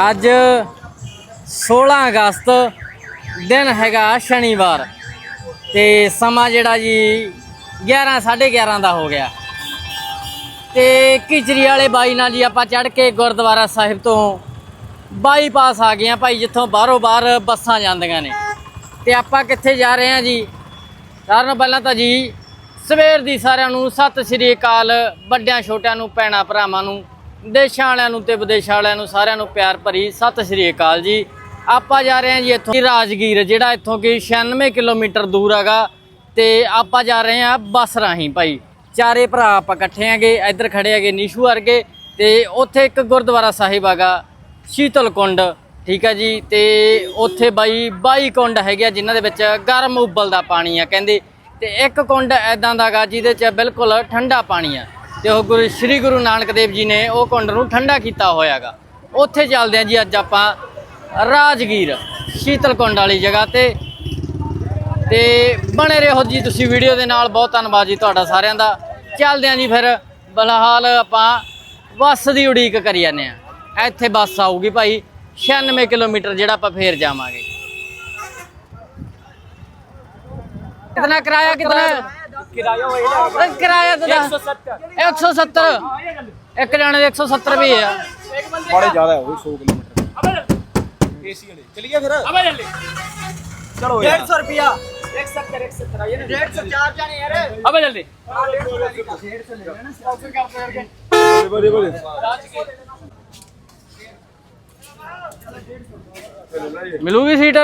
ਅੱਜ 16 ਅਗਸਤ ਦਿਨ ਹੈਗਾ ਸ਼ਨੀਵਾਰ ਤੇ ਸਮਾਂ ਜਿਹੜਾ ਜੀ 11 11:30 ਦਾ ਹੋ ਗਿਆ। ਤੇ ਕਿਚਰੀ ਵਾਲੇ ਬਾਈ ਨਾਲ ਜੀ ਆਪਾਂ ਚੜ ਕੇ ਗੁਰਦੁਆਰਾ ਸਾਹਿਬ ਤੋਂ ਬਾਈਪਾਸ ਆ ਗਏ ਆ ਭਾਈ, ਜਿੱਥੋਂ ਬਾਹਰੋਂ ਬਾਹਰ ਬੱਸਾਂ ਜਾਂਦੀਆਂ ਨੇ। ਤੇ ਆਪਾਂ ਕਿੱਥੇ ਜਾ ਰਹੇ ਹਾਂ ਜੀ? ਸਾਰਿਆਂ ਨਾਲੋਂ ਪਹਿਲਾਂ ਤਾਂ ਜੀ ਸਵੇਰ ਦੀ ਸਾਰਿਆਂ ਨੂੰ ਸਤਿ ਸ੍ਰੀ ਅਕਾਲ, ਵੱਡਿਆਂ ਛੋਟਿਆਂ ਨੂੰ, ਭੈਣਾਂ ਭਰਾਵਾਂ ਨੂੰ ਦੇਸ਼ਾਂ ਵਾਲਿਆਂ ਨੂੰ ਤੇ ਵਿਦੇਸ਼ਾਂ ਵਾਲਿਆਂ ਨੂੰ ਸਾਰਿਆਂ ਨੂੰ ਪਿਆਰ ਭਰੀ ਸਤਿ ਸ੍ਰੀ ਅਕਾਲ ਜੀ। ਆਪਾਂ ਜਾ ਰਹੇ ਹਾਂ ਜੀ ਇੱਥੋਂ ਰਾਜਗੀਰ, ਜਿਹੜਾ ਇੱਥੋਂ ਕਿ 96 ਕਿਲੋਮੀਟਰ ਦੂਰ ਹੈਗਾ ਤੇ ਆਪਾਂ ਜਾ ਰਹੇ ਹਾਂ ਬੱਸ ਰਾਹੀਂ ਭਾਈ। ਚਾਰੇ ਭਰਾ ਆਪਾਂ ਇਕੱਠੇ ਹੈਗੇ, ਇੱਧਰ ਖੜੇ ਹੈਗੇ ਨੀਸ਼ੂ ਵਰਗੇ ਤੇ ਉੱਥੇ ਇੱਕ ਗੁਰਦੁਆਰਾ ਸਾਹਿਬ ਹੈਗਾ, ਸ਼ੀਤਲ ਕੁੰਡ, ਠੀਕ ਹੈ ਜੀ, ਤੇ ਉੱਥੇ ਬਾਈ 22 ਕੁੰਡ ਹੈਗੇ ਆ, ਜਿਨ੍ਹਾਂ ਦੇ ਵਿੱਚ ਗਰਮ ਉਬਲਦਾ ਪਾਣੀ ਆ ਕਹਿੰਦੇ। ਤੇ ਇੱਕ ਕੁੰਡ ਐਦਾਂ ਦਾਗਾ ਜਿਹਦੇ 'ਚ ਬਿਲਕੁਲ ਠੰਡਾ ਪਾਣੀ ਆ। ਤੇ ਉਹ ਗੁਰੂ ਸ੍ਰੀ ਗੁਰੂ ਨਾਨਕ ਦੇਵ ਜੀ ਨੇ ਉਹ ਕੁੰਡ ਨੂੰ ਠੰਡਾ ਕੀਤਾ ਹੋਇਆਗਾ। ਉੱਥੇ ਚੱਲਦੇ ਆ ਜੀ ਅੱਜ ਆਪਾਂ ਰਾਜਗੀਰ, ਸ਼ੀਤਲ ਕੁੰਡ ਵਾਲੀ ਜਗ੍ਹਾ ਤੇ। ਤੇ ਬਣੇ ਰਹੋ ਜੀ ਤੁਸੀਂ ਵੀਡੀਓ ਦੇ ਨਾਲ, ਬਹੁਤ ਧੰਨਵਾਦ ਜੀ ਤੁਹਾਡਾ ਸਾਰਿਆਂ ਦਾ। ਚੱਲਦੇ ਆਂ ਜੀ ਫਿਰ ਬਲਹਾਲ ਆਪਾਂ ਬੱਸ ਦੀ ਉਡੀਕ ਕਰੀ ਜਾਂਦੇ ਆ ਇੱਥੇ ਬੱਸ ਆਊਗੀ ਭਾਈ 96 ਕਿਲੋਮੀਟਰ ਜਿਹੜਾ ਆਪਾਂ ਫੇਰ ਜਾਵਾਂਗੇ। ਕਿਤਨਾ ਕਿਰਾਇਆ, ਕਿਤਨਾ ਕਿਰਾਇਆ ਹੋਏਗਾ? ਕਿਰਾਇਆ ਤਾਂ 170 170 ਇੱਕ ਜਾਣੇ ਚਲੋ 150 ਰੁਪਿਆ 170 170 ਜਲਦੀ 150 ਸੀਟ?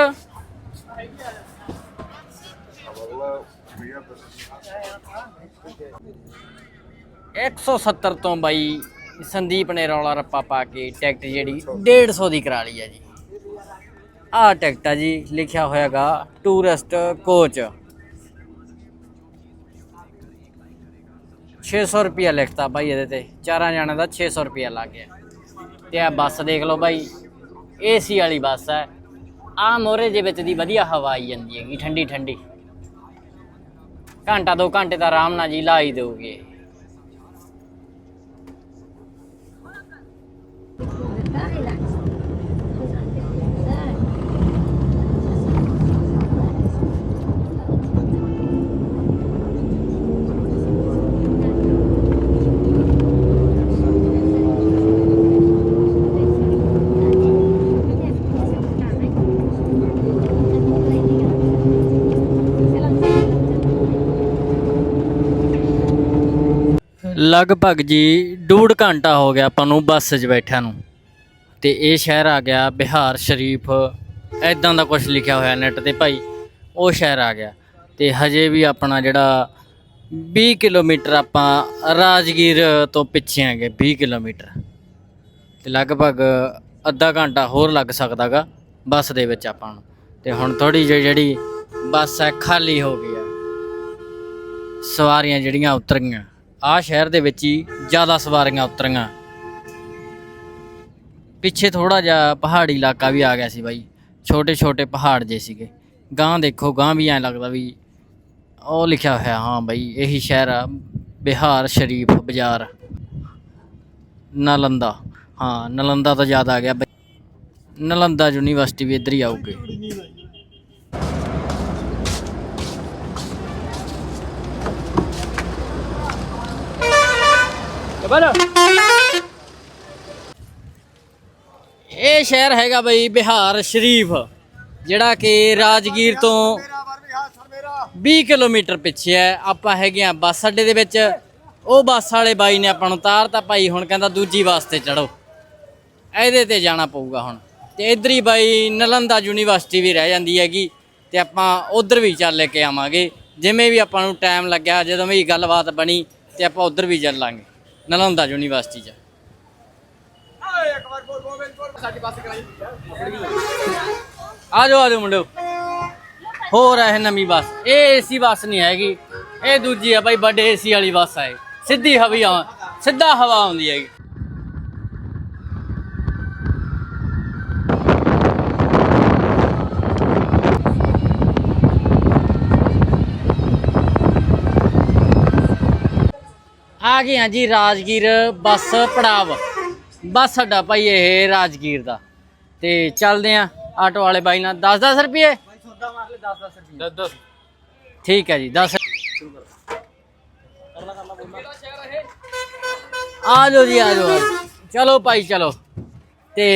ਇੱਕ ਸੌ ਸੱਤਰ ਤੋਂ ਬਾਈ ਸੰਦੀਪ ਨੇ ਰੌਲਾ ਰੱਪਾ ਪਾ ਕੇ ਟਿਕਟ ਜਿਹੜੀ 150 ਦੀ ਕਰਾ ਲਈ ਹੈ ਜੀ। ਆਹ ਟਿਕਟ ਆ ਜੀ, ਲਿਖਿਆ ਹੋਇਆਗਾ ਟੂਰਿਸਟ ਕੋਚ। 600 ਰੁਪਿਆ ਲਿਖਤਾ ਬਾਈ ਇਹਦੇ ਤੇ, ਚਾਰਾਂ ਜਣਾਂ ਦਾ 600 ਰੁਪਿਆ ਲੱਗ ਗਿਆ। ਤੇ ਆ ਬੱਸ ਦੇਖ ਲਓ ਬਾਈ, ਏਸੀ ਵਾਲੀ ਬੱਸ ਹੈ ਆ ਮੋਰੇ ਦੇ ਵਿੱਚ ਦੀ ਵਧੀਆ ਹਵਾ ਆਈ ਜਾਂਦੀ ਹੈਗੀ, ਠੰਡੀ ਠੰਡੀ। ਘੰਟਾ ਦੋ ਘੰਟੇ ਤਾਂ ਆਰਾਮ ਨਾਲ ਜੀ ਲਾ ਹੀ ਦਿਓਗੇ। ਲਗਭਗ ਜੀ ਡੂਢ ਘੰਟਾ ਹੋ ਗਿਆ ਆਪਾਂ ਨੂੰ ਬੱਸ 'ਚ ਬੈਠਿਆਂ ਨੂੰ। ਤੇ ਇਹ ਸ਼ਹਿਰ ਆ ਗਿਆ ਬਿਹਾਰ, ਸ਼ਰੀਫ ਐਦਾਂ ਦਾ ਕੁਝ ਲਿਖਿਆ ਹੋਇਆ ਨੈਟ ਤੇ ਭਾਈ, ਉਹ ਸ਼ਹਿਰ ਆ ਗਿਆ। ਤੇ ਹਜੇ ਵੀ ਆਪਣਾ ਜਿਹੜਾ 20 ਕਿਲੋਮੀਟਰ ਆਪਾਂ ਰਾਜਗੀਰ ਤੋਂ ਪਿੱਛੇ ਆਂਗੇ 20 ਕਿਲੋਮੀਟਰ। ਤੇ ਲਗਭਗ ਅੱਧਾ ਘੰਟਾ ਹੋਰ ਲੱਗ ਸਕਦਾਗਾ ਬੱਸ ਦੇ ਵਿੱਚ ਆਪਾਂ ਨੂੰ। ਤੇ ਹੁਣ ਥੋੜੀ ਜਿਹੀ ਜਿਹੜੀ ਬੱਸ ਹੈ ਖਾਲੀ ਹੋ ਗਈ ਆ। ਸਵਾਰੀਆਂ ਜਿਹੜੀਆਂ ਉਤਰ ਗਈਆਂ। ਆ ਸ਼ਹਿਰ ਦੇ ਵਿੱਚ ਹੀ ਜ਼ਿਆਦਾ ਸਵਾਰੀਆਂ ਉਤਰੀਆਂ। ਪਿੱਛੇ ਥੋੜਾ ਜਿਹਾ ਪਹਾੜੀ ਇਲਾਕਾ ਵੀ ਆ ਗਿਆ ਸੀ ਬਾਈ। ਛੋਟੇ ਛੋਟੇ ਪਹਾੜ ਜੇ ਸੀਗੇ। ਗਾਂ ਦੇਖੋ ਗਾਂ ਵੀ ਐਂ ਲੱਗਦਾ ਵੀ ਉਹ ਲਿਖਿਆ ਹੋਇਆ, ਹਾਂ ਬਾਈ, ਇਹੀ ਸ਼ਹਿਰ ਆ, ਬਿਹਾਰ, ਸ਼ਰੀਫ, ਬਾਜ਼ਾਰ। ਨਾਲੰਦਾ, ਹਾਂ, ਨਲੰਦਾ ਤਾਂ ਜ਼ਿਆਦਾ ਆ ਗਿਆ ਨਲੰਦਾ ਯੂਨੀਵਰਸਿਟੀ ਵੀ ਇੱਧਰ ਹੀ ਆਊਗੀ। बोलो ਇਹ ਸ਼ਹਿਰ ਹੈਗਾ ਬਈ ਬਿਹਾਰ ਸ਼ਰੀਫ, ਜਿਹੜਾ ਕਿ ਰਾਜਗੀਰ ਤੋਂ 20 ਕਿਲੋਮੀਟਰ ਪਿੱਛੇ ਹੈ। ਆਪਾਂ ਹੈਗੇ ਆ ਬੱਸ ਅੱਡੇ ਦੇ ਵਿੱਚ। ਉਹ ਬੱਸ ਵਾਲੇ ਬਾਈ ਨੇ ਆਪਾਂ ਨੂੰ ਤਾਰਤਾ ਭਾਈ ਹੁਣ ਕਹਿੰਦਾ ਦੂਜੀ ਬੱਸ ਤੇ ਚੜੋ ਇਹਦੇ ਤੇ ਜਾਣਾ ਪਊਗਾ ਹੁਣ। ਤੇ ਇਧਰ ਹੀ ਬਾਈ ਨਲੰਦਾ ਯੂਨੀਵਰਸਿਟੀ ਵੀ ਰਹਿ ਜਾਂਦੀ ਹੈਗੀ। ਤੇ ਆਪਾਂ ਉਧਰ ਵੀ ਚੱਲ ਕੇ ਆਵਾਂਗੇ। ਜਿਵੇਂ ਵੀ ਆਪਾਂ ਨੂੰ ਟਾਈਮ ਲੱਗਿਆ, ਜਦੋਂ ਵੀ ਗੱਲਬਾਤ ਬਣੀ, ਤੇ ਆਪਾਂ ਉਧਰ ਵੀ ਚੱਲਾਂਗੇ। ਨਲੰਦਾ ਯੂਨੀਵਰਸਿਟੀ 'ਚ। ਆ ਜਾਓ ਆ ਜਾਓ ਮੁੰਡਿਓ। ਹੋਰ ਇਹ ਨਵੀਂ ਬੱਸ। ਇਹ ਏਸੀ ਬੱਸ ਨਹੀਂ ਹੈਗੀ। ਇਹ ਦੂਜੀ ਆ ਬਾਈ, ਵੱਡੇ ਏਸੀ ਵਾਲੀ ਬੱਸ ਆ ਇਹ। ਸਿੱਧੀ ਹਵਾ ਆ ਸਿੱਧਾ ਹਵਾ ਆਉਂਦੀ ਹੈਗੀ। ਆ ਗਏ ਆ ਜੀ ਰਾਜਗੀਰ ਬੱਸ ਪੜਾਵ। ਬੱਸ ਸਾਡਾ ਭਾਈ ਇਹ ਰਾਜਗੀਰ ਦਾ। ਤੇ ਚੱਲਦੇ ਆ ਆਟੋ ਵਾਲੇ ਬਾਈ ਨਾਲ। 10-10 ਰੁਪਏ? ਭਾਈ ਸੌਦਾ ਮਾਰ ਲੈ 10-10 ਠੀਕ ਹੈ ਜੀ 10 ਆ ਜਾਓ ਜੀ ਆ ਜਾਓ। ਚਲੋ ਭਾਈ ਚਲੋ। ਤੇ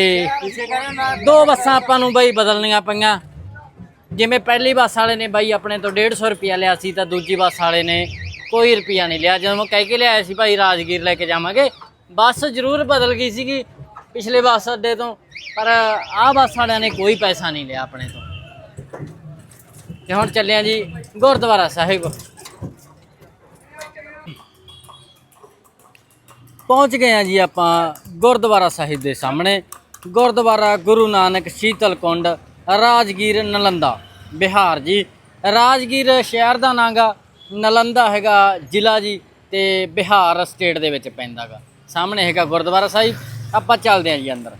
ਦੋ ਬੱਸਾਂ ਆਪਾਂ ਨੂੰ ਬਾਈ ਬਦਲਣੀਆਂ ਪਈਆਂ। ਜਿਵੇਂ ਪਹਿਲੀ ਬੱਸ ਵਾਲੇ ਨੇ ਬਾਈ ਆਪਣੇ ਤੋਂ 150 ਰੁਪਿਆ ਲਿਆ ਸੀ ਤਾਂ ਦੂਜੀ ਬੱਸ ਵਾਲੇ ਨੇ ਕੋਈ ਰੁਪਿਆ ਨਹੀਂ ਲਿਆ। ਜਦੋਂ ਮੈਂ ਕਹਿ ਕੇ ਲਿਆਇਆ ਸੀ ਭਾਈ ਰਾਜਗੀਰ ਲੈ ਕੇ ਜਾਵਾਂਗੇ, ਬੱਸ ਜ਼ਰੂਰ ਬਦਲ ਗਈ ਸੀਗੀ ਪਿਛਲੇ ਬੱਸ ਅੱਡੇ ਤੋਂ, ਪਰ ਆਹ ਬੱਸ ਵਾਲਿਆਂ ਨੇ ਕੋਈ ਪੈਸਾ ਨਹੀਂ ਲਿਆ ਆਪਣੇ ਤੋਂ। ਤੇ ਹੁਣ ਚੱਲਿਆ ਜੀ ਗੁਰਦੁਆਰਾ ਸਾਹਿਬ। ਪਹੁੰਚ ਗਏ ਆ ਜੀ ਆਪਾਂ ਗੁਰਦੁਆਰਾ ਸਾਹਿਬ ਦੇ ਸਾਹਮਣੇ। ਗੁਰਦੁਆਰਾ ਗੁਰੂ ਨਾਨਕ ਸ਼ੀਤਲ ਕੁੰਡ, ਰਾਜਗੀਰ ਨਲੰਦਾ, ਬਿਹਾਰ ਜੀ। ਰਾਜਗੀਰ ਸ਼ਹਿਰ ਦਾ ਨਾਂਗਾ ਨਲੰਦਾ ਹੈਗਾ ਜ਼ਿਲ੍ਹਾ ਜੀ ਤੇ ਬਿਹਾਰ ਸਟੇਟ ਦੇ ਵਿੱਚ ਪੈਂਦਾਗਾ। ਸਾਹਮਣੇ ਹੈਗਾ ਗੁਰਦੁਆਰਾ ਸਾਹਿਬ। ਆਪਾਂ ਚੱਲਦੇ ਆ ਜੀ ਅੰਦਰ।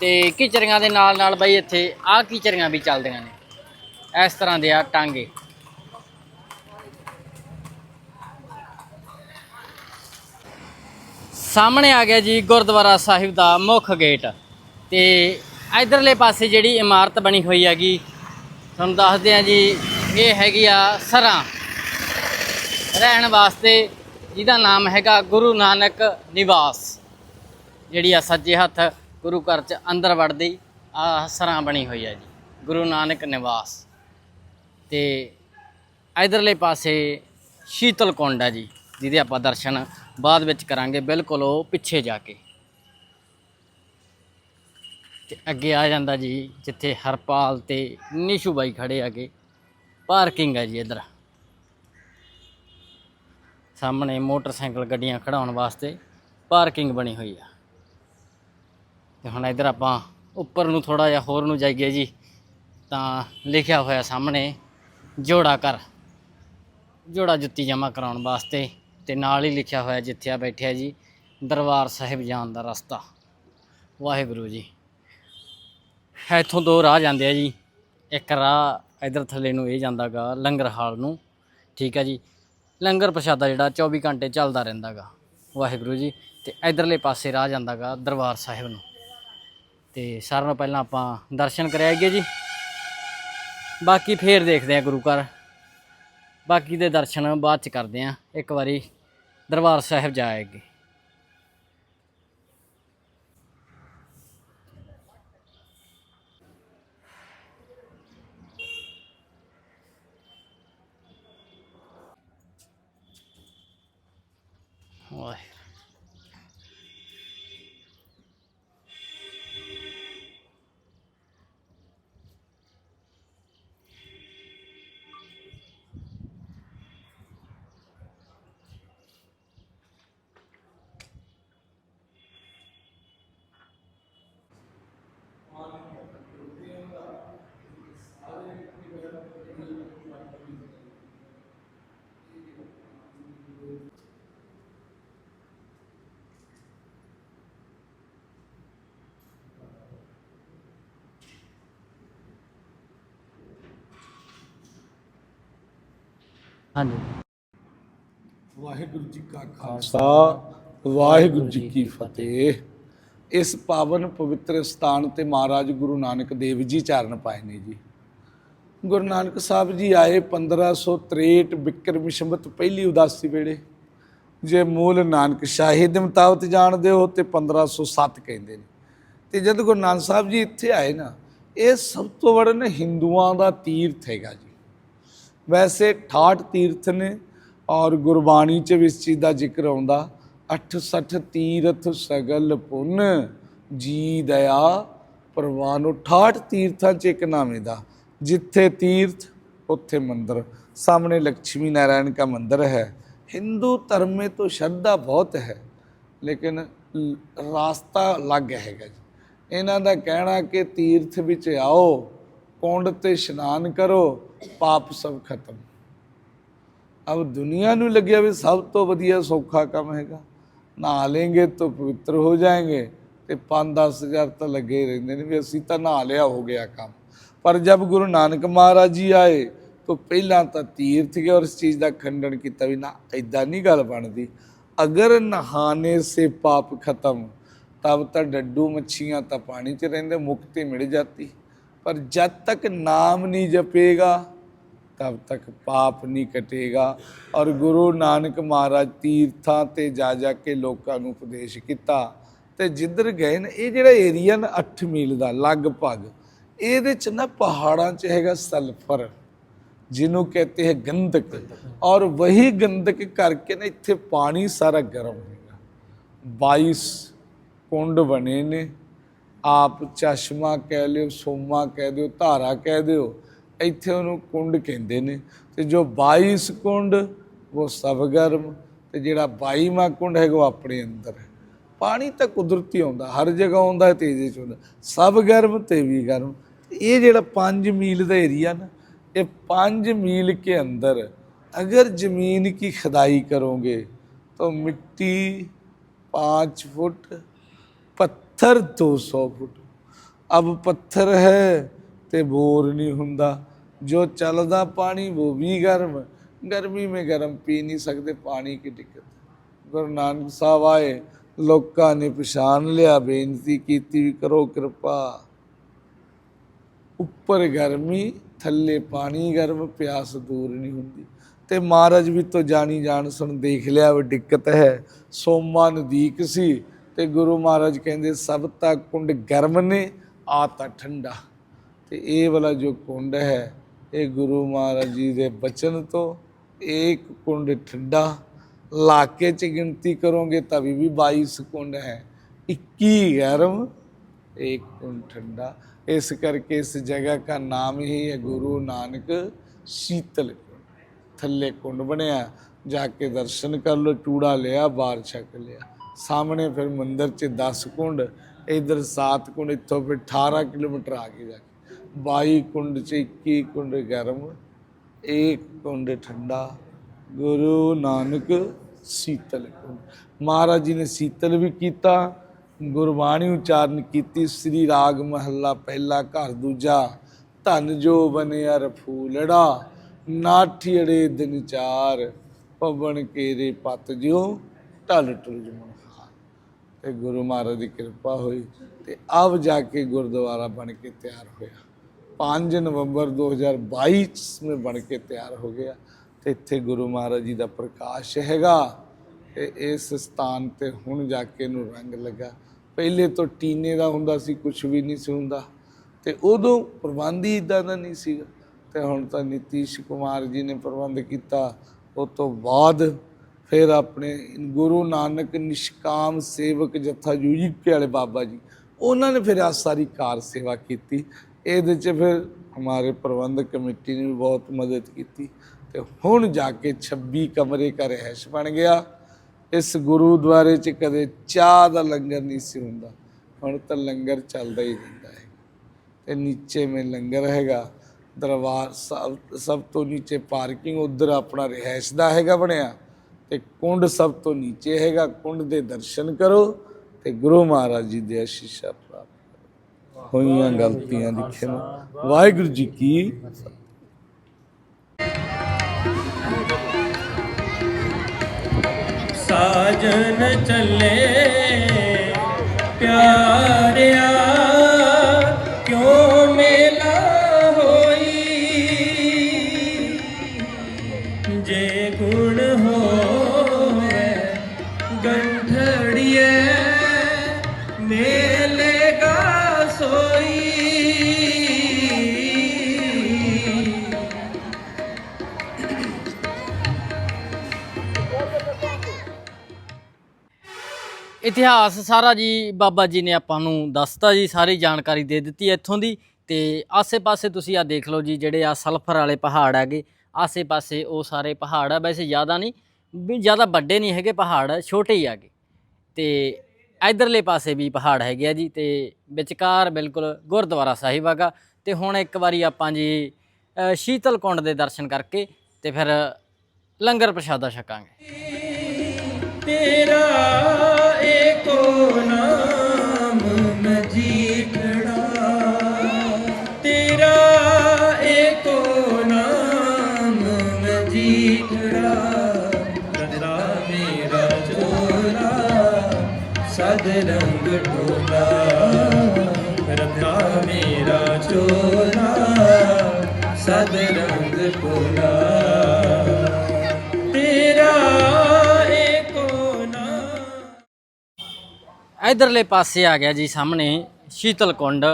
ਤੇ ਕਿਚਰੀਆਂ ਦੇ ਨਾਲ ਨਾਲ ਬਾਈ ਇੱਥੇ ਆਹ ਕਿਚਰੀਆਂ ਵੀ ਚੱਲਦੀਆਂ ਨੇ। ਇਸ ਤਰ੍ਹਾਂ ਦੇ ਆ ਟਾਂਗੇ। ਸਾਹਮਣੇ ਆ ਗਿਆ ਜੀ ਗੁਰਦੁਆਰਾ ਸਾਹਿਬ ਦਾ ਮੁੱਖ ਗੇਟ। ਤੇ ਇਧਰਲੇ ਪਾਸੇ ਜਿਹੜੀ ਇਮਾਰਤ ਬਣੀ ਹੋਈ ਹੈਗੀ, ਤੁਹਾਨੂੰ ਦੱਸਦੇ ਆ ਜੀ, ਇਹ ਹੈਗੀ ਆ ਸਰਾਂ। ਰਹਿਣ ਵਾਸਤੇ ਜਿਹਦਾ ਨਾਮ ਹੈਗਾ ਗੁਰੂ ਨਾਨਕ ਨਿਵਾਸ, ਜਿਹੜੀ ਆ ਸੱਜੇ ਹੱਥ ਗੁਰੂ ਘਰ ਚ ਅੰਦਰ ਵੜਦੀ, ਆ ਸਰਾਂ ਬਣੀ ਹੋਈ ਹੈ ਜੀ, ਗੁਰੂ ਨਾਨਕ ਨਿਵਾਸ। ਤੇ ਇਧਰਲੇ ਪਾਸੇ ਸ਼ੀਤਲ ਕੁੰਡ ਹੈ ਜੀ, ਜਿਹਦੇ ਆਪਾਂ ਦਰਸ਼ਨ ਬਾਅਦ ਵਿੱਚ ਕਰਾਂਗੇ, ਬਿਲਕੁਲ ਉਹ ਪਿੱਛੇ ਜਾ ਕੇ। ਤੇ ਅੱਗੇ ਆ ਜਾਂਦਾ ਜੀ, ਜਿੱਥੇ ਹਰਪਾਲ ਤੇ ਨਿਸ਼ੂ ਬਾਈ ਖੜੇ ਆਗੇ ਪਾਰਕਿੰਗ ਹੈ ਜੀ ਇਧਰ। ਸਾਹਮਣੇ ਮੋਟਰਸਾਈਕਲ ਗੱਡੀਆਂ ਖੜਾਉਣ ਵਾਸਤੇ ਪਾਰਕਿੰਗ ਬਣੀ ਹੋਈ ਆ। ਤੇ ਹੁਣ ਇਧਰ ਆਪਾਂ ਉੱਪਰ ਨੂੰ ਥੋੜਾ ਜਿਹਾ ਹੋਰ ਨੂੰ ਜਾਈਏ ਜੀ, ਤਾਂ ਲਿਖਿਆ ਹੋਇਆ ਸਾਹਮਣੇ, ਜੋੜਾ ਕਰ ਜੋੜਾ ਜੁੱਤੀ ਜਮ੍ਹਾਂ ਕਰਾਉਣ ਵਾਸਤੇ ਤੇ ਨਾਲ ਹੀ ਲਿਖਿਆ ਹੋਇਆ ਜਿੱਥੇ ਆ ਬੈਠਿਆ ਜੀ, ਦਰਬਾਰ ਸਾਹਿਬ ਜਾਣ ਦਾ ਰਸਤਾ। ਵਾਹਿਗੁਰੂ ਜੀ। ਇੱਥੋਂ ਦੋ ਰਾਹ ਜਾਂਦੇ ਆ ਜੀ। ਇੱਕ ਰਾਹ ਇਧਰ ਥੱਲੇ ਨੂੰ ਇਹ ਜਾਂਦਾਗਾ ਲੰਗਰ ਹਾਲ ਨੂੰ। ਠੀਕ ਆ ਜੀ। ਲੰਗਰ ਪ੍ਰਸ਼ਾਦਾ ਜਿਹੜਾ 24 ਘੰਟੇ ਚੱਲਦਾ ਰਹਿੰਦਾਗਾ। ਵਾਹਿਗੁਰੂ ਜੀ, ਤੇ ਇਧਰਲੇ ਪਾਸੇ ਰਾਹ ਜਾਂਦਾਗਾ ਦਰਬਾਰ ਸਾਹਿਬ ਨੂੰ। ਤੇ ਸਾਰਿਆਂ ਨੂੰ ਪਹਿਲਾਂ ਆਪਾਂ ਦਰਸ਼ਨ ਕਰਾਈਏ ਜੀ। ਬਾਕੀ ਫੇਰ ਦੇਖਦੇ ਆ ਗੁਰੂ ਘਰ। ਬਾਕੀ ਦੇ ਦਰਸ਼ਨ ਬਾਅਦ ਚ ਕਰਦੇ ਆ ਇੱਕ ਵਾਰੀ ਦਰਬਾਰ ਸਾਹਿਬ ਜਾਏਗੇ ਵਾਹਿਗੁਰੂ ਹਾਂਜੀ। ਵਾਹਿਗੁਰੂ ਜੀ ਕਾ ਖਾਲਸਾ ਵਾਹਿਗੁਰੂ ਜੀ ਕੀ ਫਤਿਹ। ਇਸ ਪਾਵਨ ਪਵਿੱਤਰ ਸਥਾਨ ਤੇ ਮਹਾਰਾਜ ਗੁਰੂ ਨਾਨਕ ਦੇਵ ਜੀ ਚਰਨ ਪਾਏ ਨੇ ਜੀ। ਗੁਰੂ ਨਾਨਕ ਸਾਹਿਬ ਜੀ ਆਏ 1563 ਬਿਕਰਮ ਸੰਵਤ ਪਹਿਲੀ ਉਦਾਸੀ ਵੇਲੇ। ਜੇ ਮੂਲ ਨਾਨਕ ਸ਼ਾਹੀ ਦੇ ਮੁਤਾਬਕ ਜਾਣਦੇ ਹੋ ਤੇ 1507 ਕਹਿੰਦੇ ਨੇ। ਤੇ ਜਦ ਗੁਰੂ ਨਾਨਕ ਸਾਹਿਬ ਜੀ ਇੱਥੇ ਆਏ ਨਾ ਇਹ ਸਭ ਤੋਂ ਵੱਡਾ ਨਾ ਹਿੰਦੂਆਂ ਦਾ ਤੀਰਥ ਹੈਗਾ ਜੀ। ਵੈਸੇ 68 ਤੀਰਥ ਨੇ ਔਰ ਗੁਰਬਾਣੀ 'ਚ ਵੀ ਇਸ ਚੀਜ਼ ਦਾ ਜ਼ਿਕਰ ਆਉਂਦਾ। 68 ਤੀਰਥ ਸਗਲ ਪੁੰਨ, ਜੀ ਦਇਆ ਪਰਵਾਨ। 68 ਤੀਰਥਾਂ 'ਚ ਇੱਕ ਨਾਮੇ ਦਾ ਜਿੱਥੇ ਤੀਰਥ, ਉੱਥੇ ਮੰਦਰ। ਸਾਹਮਣੇ ਲక్ష్ਮੀ ਨਾਰਾਇਣ ਦਾ ਮੰਦਰ ਹੈ। ਹਿੰਦੂ ਧਰਮ ਮੇ ਤੋਂ ਸ਼ਰਧਾ ਬਹੁਤ ਹੈ, ਲੇਕਿਨ ਰਾਸਤਾ ਲੱਗ ਹੈਗਾ ਜੀ। ਇਹਨਾਂ ਦਾ ਕਹਿਣਾ ਕਿ ਤੀਰਥ ਵਿੱਚ ਆਓ, ਕੁੰਡ ਤੇ ਇਸ਼ਨਾਨ ਕਰੋ ਪਾਪ ਸਭ ਖਤਮ। ਅਬ ਦੁਨੀਆ ਨੂੰ ਲੱਗਿਆ ਵੀ ਸਭ ਤੋਂ ਵਧੀਆ ਸੌਖਾ ਕੰਮ ਹੈਗਾ। ਨਹਾ ਲੇਂਗੇ ਤਾਂ ਪਵਿੱਤਰ ਹੋ ਜਾਏਗੇ ਤੇ ਦਸ ਹਜ਼ਾਰ ਤਾਂ ਲੱਗੇ ਰਹਿੰਦੇ ਨੇ ਵੀ ਅਸੀਂ ਤਾਂ ਨਹਾ ਲਿਆ ਹੋ ਗਿਆ ਕੰਮ। ਪਰ ਜਦ ਗੁਰੂ ਨਾਨਕ ਮਹਾਰਾਜ ਜੀ ਆਏ ਤਾਂ ਪਹਿਲਾਂ ਤਾਂ ਤੀਰਥ ਕੇ ਔਰ ਇਸ ਚੀਜ਼ ਦਾ ਖੰਡਨ ਕੀਤਾ ਵੀ ਨਾ ਐਦਾਂ ਨਹੀਂ ਗੱਲ ਬਣਦੀ। ਅਗਰ ਨਹਾਣੇ ਸੇ ਪਾਪ ਖਤਮ, ਤਬ ਤਾਂ ਡੱਡੂ ਮੱਛੀਆਂ ਤਾਂ ਪਾਣੀ 'ਚ ਰਹਿੰਦੇ, ਮੁਕਤੀ ਮਿਲ ਜਾਂਦੀ। ਪਰ ਜਦ ਤੱਕ ਨਾਮ ਨਹੀਂ ਜਪੇਗਾ, ਤਬ ਤੱਕ ਪਾਪ ਨਹੀਂ ਕਟੇਗਾ। ਔਰ ਗੁਰੂ ਨਾਨਕ ਮਹਾਰਾਜ ਤੀਰਥਾਂ ਤੇ ਜਾ ਜਾ ਕੇ ਲੋਕਾਂ ਨੂੰ ਉਪਦੇਸ਼ ਕੀਤਾ। ਤੇ ਜਿੱਧਰ ਗਏ ਨੇ, ਇਹ ਜਿਹੜਾ ਏਰੀਆ ਨਾ 8 ਮੀਲ ਦਾ, ਲਗਭਗ, ਇਹਦੇ ਚ ਨਾ ਪਹਾੜਾਂ 'ਚ ਹੈਗਾ ਸਲਫਰ, ਜਿਹਨੂੰ ਕਹਤੇ ਹੈ ਗੰਧਕ। ਔਰ ਵਹੀ ਗੰਧਕ ਕਰਕੇ ਨਾ ਇੱਥੇ ਪਾਣੀ ਸਾਰਾ ਗਰਮ ਹੋਏਗਾ। 22 ਕੁੰਡ ਬਣੇ ਨੇ ਆਪ ਚਸ਼ਮਾ ਕਹਿ ਲਿਓ ਸੋਮਾ ਕਹਿ ਦਿਓ ਧਾਰਾ ਕਹਿ ਦਿਓ ਇੱਥੇ ਉਹਨੂੰ ਕੁੰਡ ਕਹਿੰਦੇ ਨੇ ਤੇ ਜੋ 22 ਕੁੰਡ ਉਹ ਸਭ ਗਰਮ ਤੇ ਜਿਹੜਾ 22ਵਾਂ ਕੁੰਡ ਹੈਗਾ ਉਹ ਆਪਣੇ ਅੰਦਰ ਹੈ ਪਾਣੀ ਤਾਂ ਕੁਦਰਤੀ ਆਉਂਦਾ ਹਰ ਜਗ੍ਹਾ ਆਉਂਦਾ ਹੈ ਤੇਜ਼ੀ ਚ ਆਉਂਦਾ ਸਭ ਗਰਮ ਤੇ ਵੀ ਗਰਮ ਇਹ ਜਿਹੜਾ 5 ਮੀਲ ਦਾ ਏਰੀਆ ਨਾ ये पाँच मील के अंदर अगर जमीन की खुदाई करोगे तो मिट्टी पाँच फुट पत्थर ਪੱਥਰ 200 ਫੁੱਟ। ਅਬ ਪੱਥਰ ਹੈ ਤੇ ਬੋਰ ਨਹੀਂ ਹੁੰਦਾ। ਜੋ ਚੱਲਦਾ ਪਾਣੀ ਉਹ ਵੀ ਗਰਮ। ਗਰਮੀ ਮੇ ਗਰਮ ਪੀ ਨਹੀਂ ਸਕਦੇ, ਪਾਣੀ ਕੀ ਦਿੱਕਤ ਗੁਰੂ ਨਾਨਕ ਸਾਹਿਬ ਆਏ, ਲੋਕਾਂ ਨੇ ਪਛਾਣ ਲਿਆ, ਬੇਨਤੀ ਕੀਤੀ ਵੀ ਕਰੋ ਕਿਰਪਾ। ਉੱਪਰ ਗਰਮੀ, ਥੱਲੇ ਪਾਣੀ ਗਰਮ, ਪਿਆਸ ਦੂਰ ਨਹੀਂ ਹੁੰਦੀ। ਤੇ ਮਹਾਰਾਜ ਵੀ ਤੋਂ ਜਾਣੀ ਜਾਣ ਸੁਣ ਦੇਖ ਲਿਆ ਵੀ ਦਿੱਕਤ ਹੈ। ਸੋਮਾ ਨਦੀਕ ਸੀ ਤੇ ਗੁਰੂ ਮਹਾਰਾਜ ਕਹਿੰਦੇ ਸਭ ਤਾਂ ਕੁੰਡ ਗਰਮ ਨੇ ਆ ਤਾਂ ਠੰਡਾ ਤੇ ਇਹ ਵਾਲਾ ਜੋ ਕੁੰਡ ਹੈ ਇਹ ਗੁਰੂ ਮਹਾਰਾਜ ਜੀ ਦੇ ਬਚਨ ਤੋਂ ਇੱਕ ਕੁੰਡ ਠੰਡਾ ਇਲਾਕੇ ਚ ਗਿਣਤੀ ਕਰੋਗੇ ਤਾਂ ਵੀ ਵੀ 22 ਕੁੰਡ ਹੈ 21 ਗਰਮ एक कुंड ठंडा इस करके इस जगह का नाम ही है गुरु नानक शीतल कुंड थल्ले कुंड बनया जाके दर्शन कर लो चूड़ा लिया बाहर छक लिया ਸਾਹਮਣੇ ਫਿਰ ਮੰਦਰ 'ਚ 10 ਕੁੰਡ, ਇਧਰ 7 ਕੁੰਡ, ਇੱਥੋਂ ਫਿਰ 18 ਕਿਲੋਮੀਟਰ ਆ ਕੇ ਜਾ ਕੇ। 22 ਕੁੰਡ 'ਚ 21 ਕੁੰਡ ਗਰਮ, ਇੱਕ ਕੁੰਡ ਠੰਡਾ, ਗੁਰੂ ਨਾਨਕ ਸੀਤਲ ਕੁੰਡ। ਮਹਾਰਾਜ ਜੀ ਨੇ ਸੀਤਲ ਵੀ ਕੀਤਾ, ਗੁਰਬਾਣੀ ਉਚਾਰਨ ਕੀਤੀ, ਸ੍ਰੀ ਰਾਗ ਮਹੱਲਾ ਪਹਿਲਾ ਘਰ ਦੂਜਾ, ਧਨ ਜੋ ਬਨਿਆ ਰਫੂਲੜਾ ਨਾਠੀੜੇ ਦਿਨ ਚਾਰ, ਪਵਨ ਕੇਰੇ ਪਤ ਜਿਉ, ਢਲ ਟੁਰ ਜਮਨ ਤੇ ਗੁਰੂ ਮਹਾਰਾਜ ਦੀ ਕਿਰਪਾ ਹੋਈ ਤੇ ਅਬ ਜਾ ਕੇ ਗੁਰਦੁਆਰਾ ਬਣ ਕੇ ਤਿਆਰ ਹੋਇਆ। 5 ਨਵੰਬਰ 2022 ਚ ਬਣ ਕੇ ਤਿਆਰ ਹੋ ਗਿਆ ਤੇ ਇੱਥੇ ਗੁਰੂ ਮਹਾਰਾਜ ਜੀ ਦਾ ਪ੍ਰਕਾਸ਼ ਹੈਗਾ ਤੇ ਇਸ ਸਥਾਨ ਤੇ ਹੁਣ ਜਾ ਕੇ ਇਹਨੂੰ ਰੰਗ ਲੱਗਾ। ਪਹਿਲੇ ਤੋਂ ਟੀਨੇ ਦਾ ਹੁੰਦਾ ਸੀ ਕੁਝ ਵੀ ਨਹੀਂ ਸੀ ਹੁੰਦਾ ਤੇ ਉਦੋਂ ਪ੍ਰਬੰਧ ਹੀ ਇਦਾਂ ਦਾ ਨਹੀਂ ਸੀਗਾ। ਤੇ ਹੁਣ ਤਾਂ ਨਿਤੀਸ਼ ਕੁਮਾਰ ਜੀ ਨੇ ਪ੍ਰਬੰਧ ਕੀਤਾ ਉਸ ਤੋਂ ਬਾਅਦ ਫਿਰ ਆਪਣੇ ਗੁਰੂ ਨਾਨਕ ਨਿਸ਼ਕਾਮ ਸੇਵਕ ਜਥਾ ਯੂਜੀਪੀ ਵਾਲੇ ਬਾਬਾ ਜੀ, ਉਹਨਾਂ ਨੇ ਫਿਰ ਆ ਸਾਰੀ ਕਾਰ ਸੇਵਾ ਕੀਤੀ। ਇਹਦੇ 'ਚ ਫਿਰ ਹਮਾਰੇ ਪ੍ਰਬੰਧਕ ਕਮੇਟੀ ਨੇ ਵੀ ਬਹੁਤ ਮਦਦ ਕੀਤੀ ਤੇ ਹੁਣ ਜਾ ਕੇ 26 ਕਮਰੇ ਦਾ ਰਹਿਸ਼ ਬਣ ਗਿਆ। ਇਸ ਗੁਰੂਦੁਆਰੇ 'ਚ ਕਦੇ ਚਾਹ ਦਾ ਲੰਗਰ ਨਹੀਂ ਸੀ ਹੁੰਦਾ। ਹੁਣ ਤਾਂ ਲੰਗਰ ਚੱਲਦਾ ਹੀ ਰਹਿੰਦਾ ਹੈ। ਤੇ ਨੀਚੇ ਮੇ ਲੰਗਰ ਹੈਗਾ। ਦਰਬਾਰ ਸਭ ਤੋਂ ਨੀਚੇ ਪਾਰਕਿੰਗ, ਉਧਰ ਆਪਣਾ ਰਹਿਸ਼ ਦਾ ਹੈਗਾ ਬਣਿਆ। ਤੇ ਕੁੰਡ ਸਭ ਤੋਂ ਨੀਚੇ ਹੈਗਾ ਕੁੰਡ ਦੇ ਦਰਸ਼ਨ ਕਰੋ ਤੇ ਗੁਰੂ ਮਹਾਰਾਜ ਜੀ ਦੇ ਅਸ਼ੀਸ਼ਾ ਪ੍ਰਾਪਤ ਕਰੋ ਹੋਈਆਂ ਗਲਤੀਆਂ ਦੀ ਖਿਮਾ ਵਾਹਿਗੁਰੂ ਜੀ ਕੀ ਫਤਿਹ। ਸਾਜਨ ਚੱਲੇ ਪਿਆਰਿਆ ਇਤਿਹਾਸ ਸਾਰਾ ਜੀ ਬਾਬਾ ਜੀ ਨੇ ਆਪਾਂ ਨੂੰ ਦੱਸਤਾ ਜੀ ਸਾਰੀ ਜਾਣਕਾਰੀ ਦੇ ਦਿੱਤੀ ਇੱਥੋਂ ਦੀ। ਤੇ ਆਸੇ-ਪਾਸੇ ਤੁਸੀਂ ਆ ਦੇਖ ਲਓ ਜੀ ਜਿਹੜੇ ਆ ਸਲਫਰ ਵਾਲੇ ਪਹਾੜ ਹੈਗੇ ਆਸੇ-ਪਾਸੇ ਉਹ ਸਾਰੇ ਪਹਾੜ ਆ। ਵੈਸੇ ਜ਼ਿਆਦਾ ਨਹੀਂ ਵੀ ਜ਼ਿਆਦਾ ਵੱਡੇ ਨਹੀਂ ਹੈਗੇ ਪਹਾੜ ਛੋਟੇ ਹੀ ਹੈਗੇ। ਤੇ ਇਧਰਲੇ ਪਾਸੇ ਵੀ ਪਹਾੜ ਹੈਗੇ ਆ ਜੀ ਤੇ ਵਿਚਕਾਰ ਬਿਲਕੁਲ ਗੁਰਦੁਆਰਾ ਸਾਹਿਬ ਹੈਗਾ। ਤੇ ਹੁਣ ਇੱਕ ਵਾਰੀ ਆਪਾਂ ਜੀ ਅ, ਸ਼ੀਤਲ ਕੁੰਡ ਦੇ ਦਰਸ਼ਨ ਕਰਕੇ ਤੇ ਫਿਰ ਲੰਗਰ ਪ੍ਰਸ਼ਾਦਾ ਛਕਾਂਗੇ। ਤੇਰਾ ਕੋ ਨਾਮ ਮਜੀਠੜਾ ਤੇਰਾ ਏਕੋ ਨਾਮ ਮਜੀਠੜਾ ਰਤਾ ਮੇਰਾ ਚੋਲਾ ਸਦ ਰੰਗ ਟੋਲਾ। ਰੱਖਾ ਮੇਰਾ ਚੋਲਾ ਸਦ ਰੰਗ ਟੋਲਾ। ਇਧਰਲੇ ਪਾਸੇ ਆ ਗਿਆ ਜੀ ਸਾਹਮਣੇ ਸ਼ੀਤਲ ਕੁੰਡ।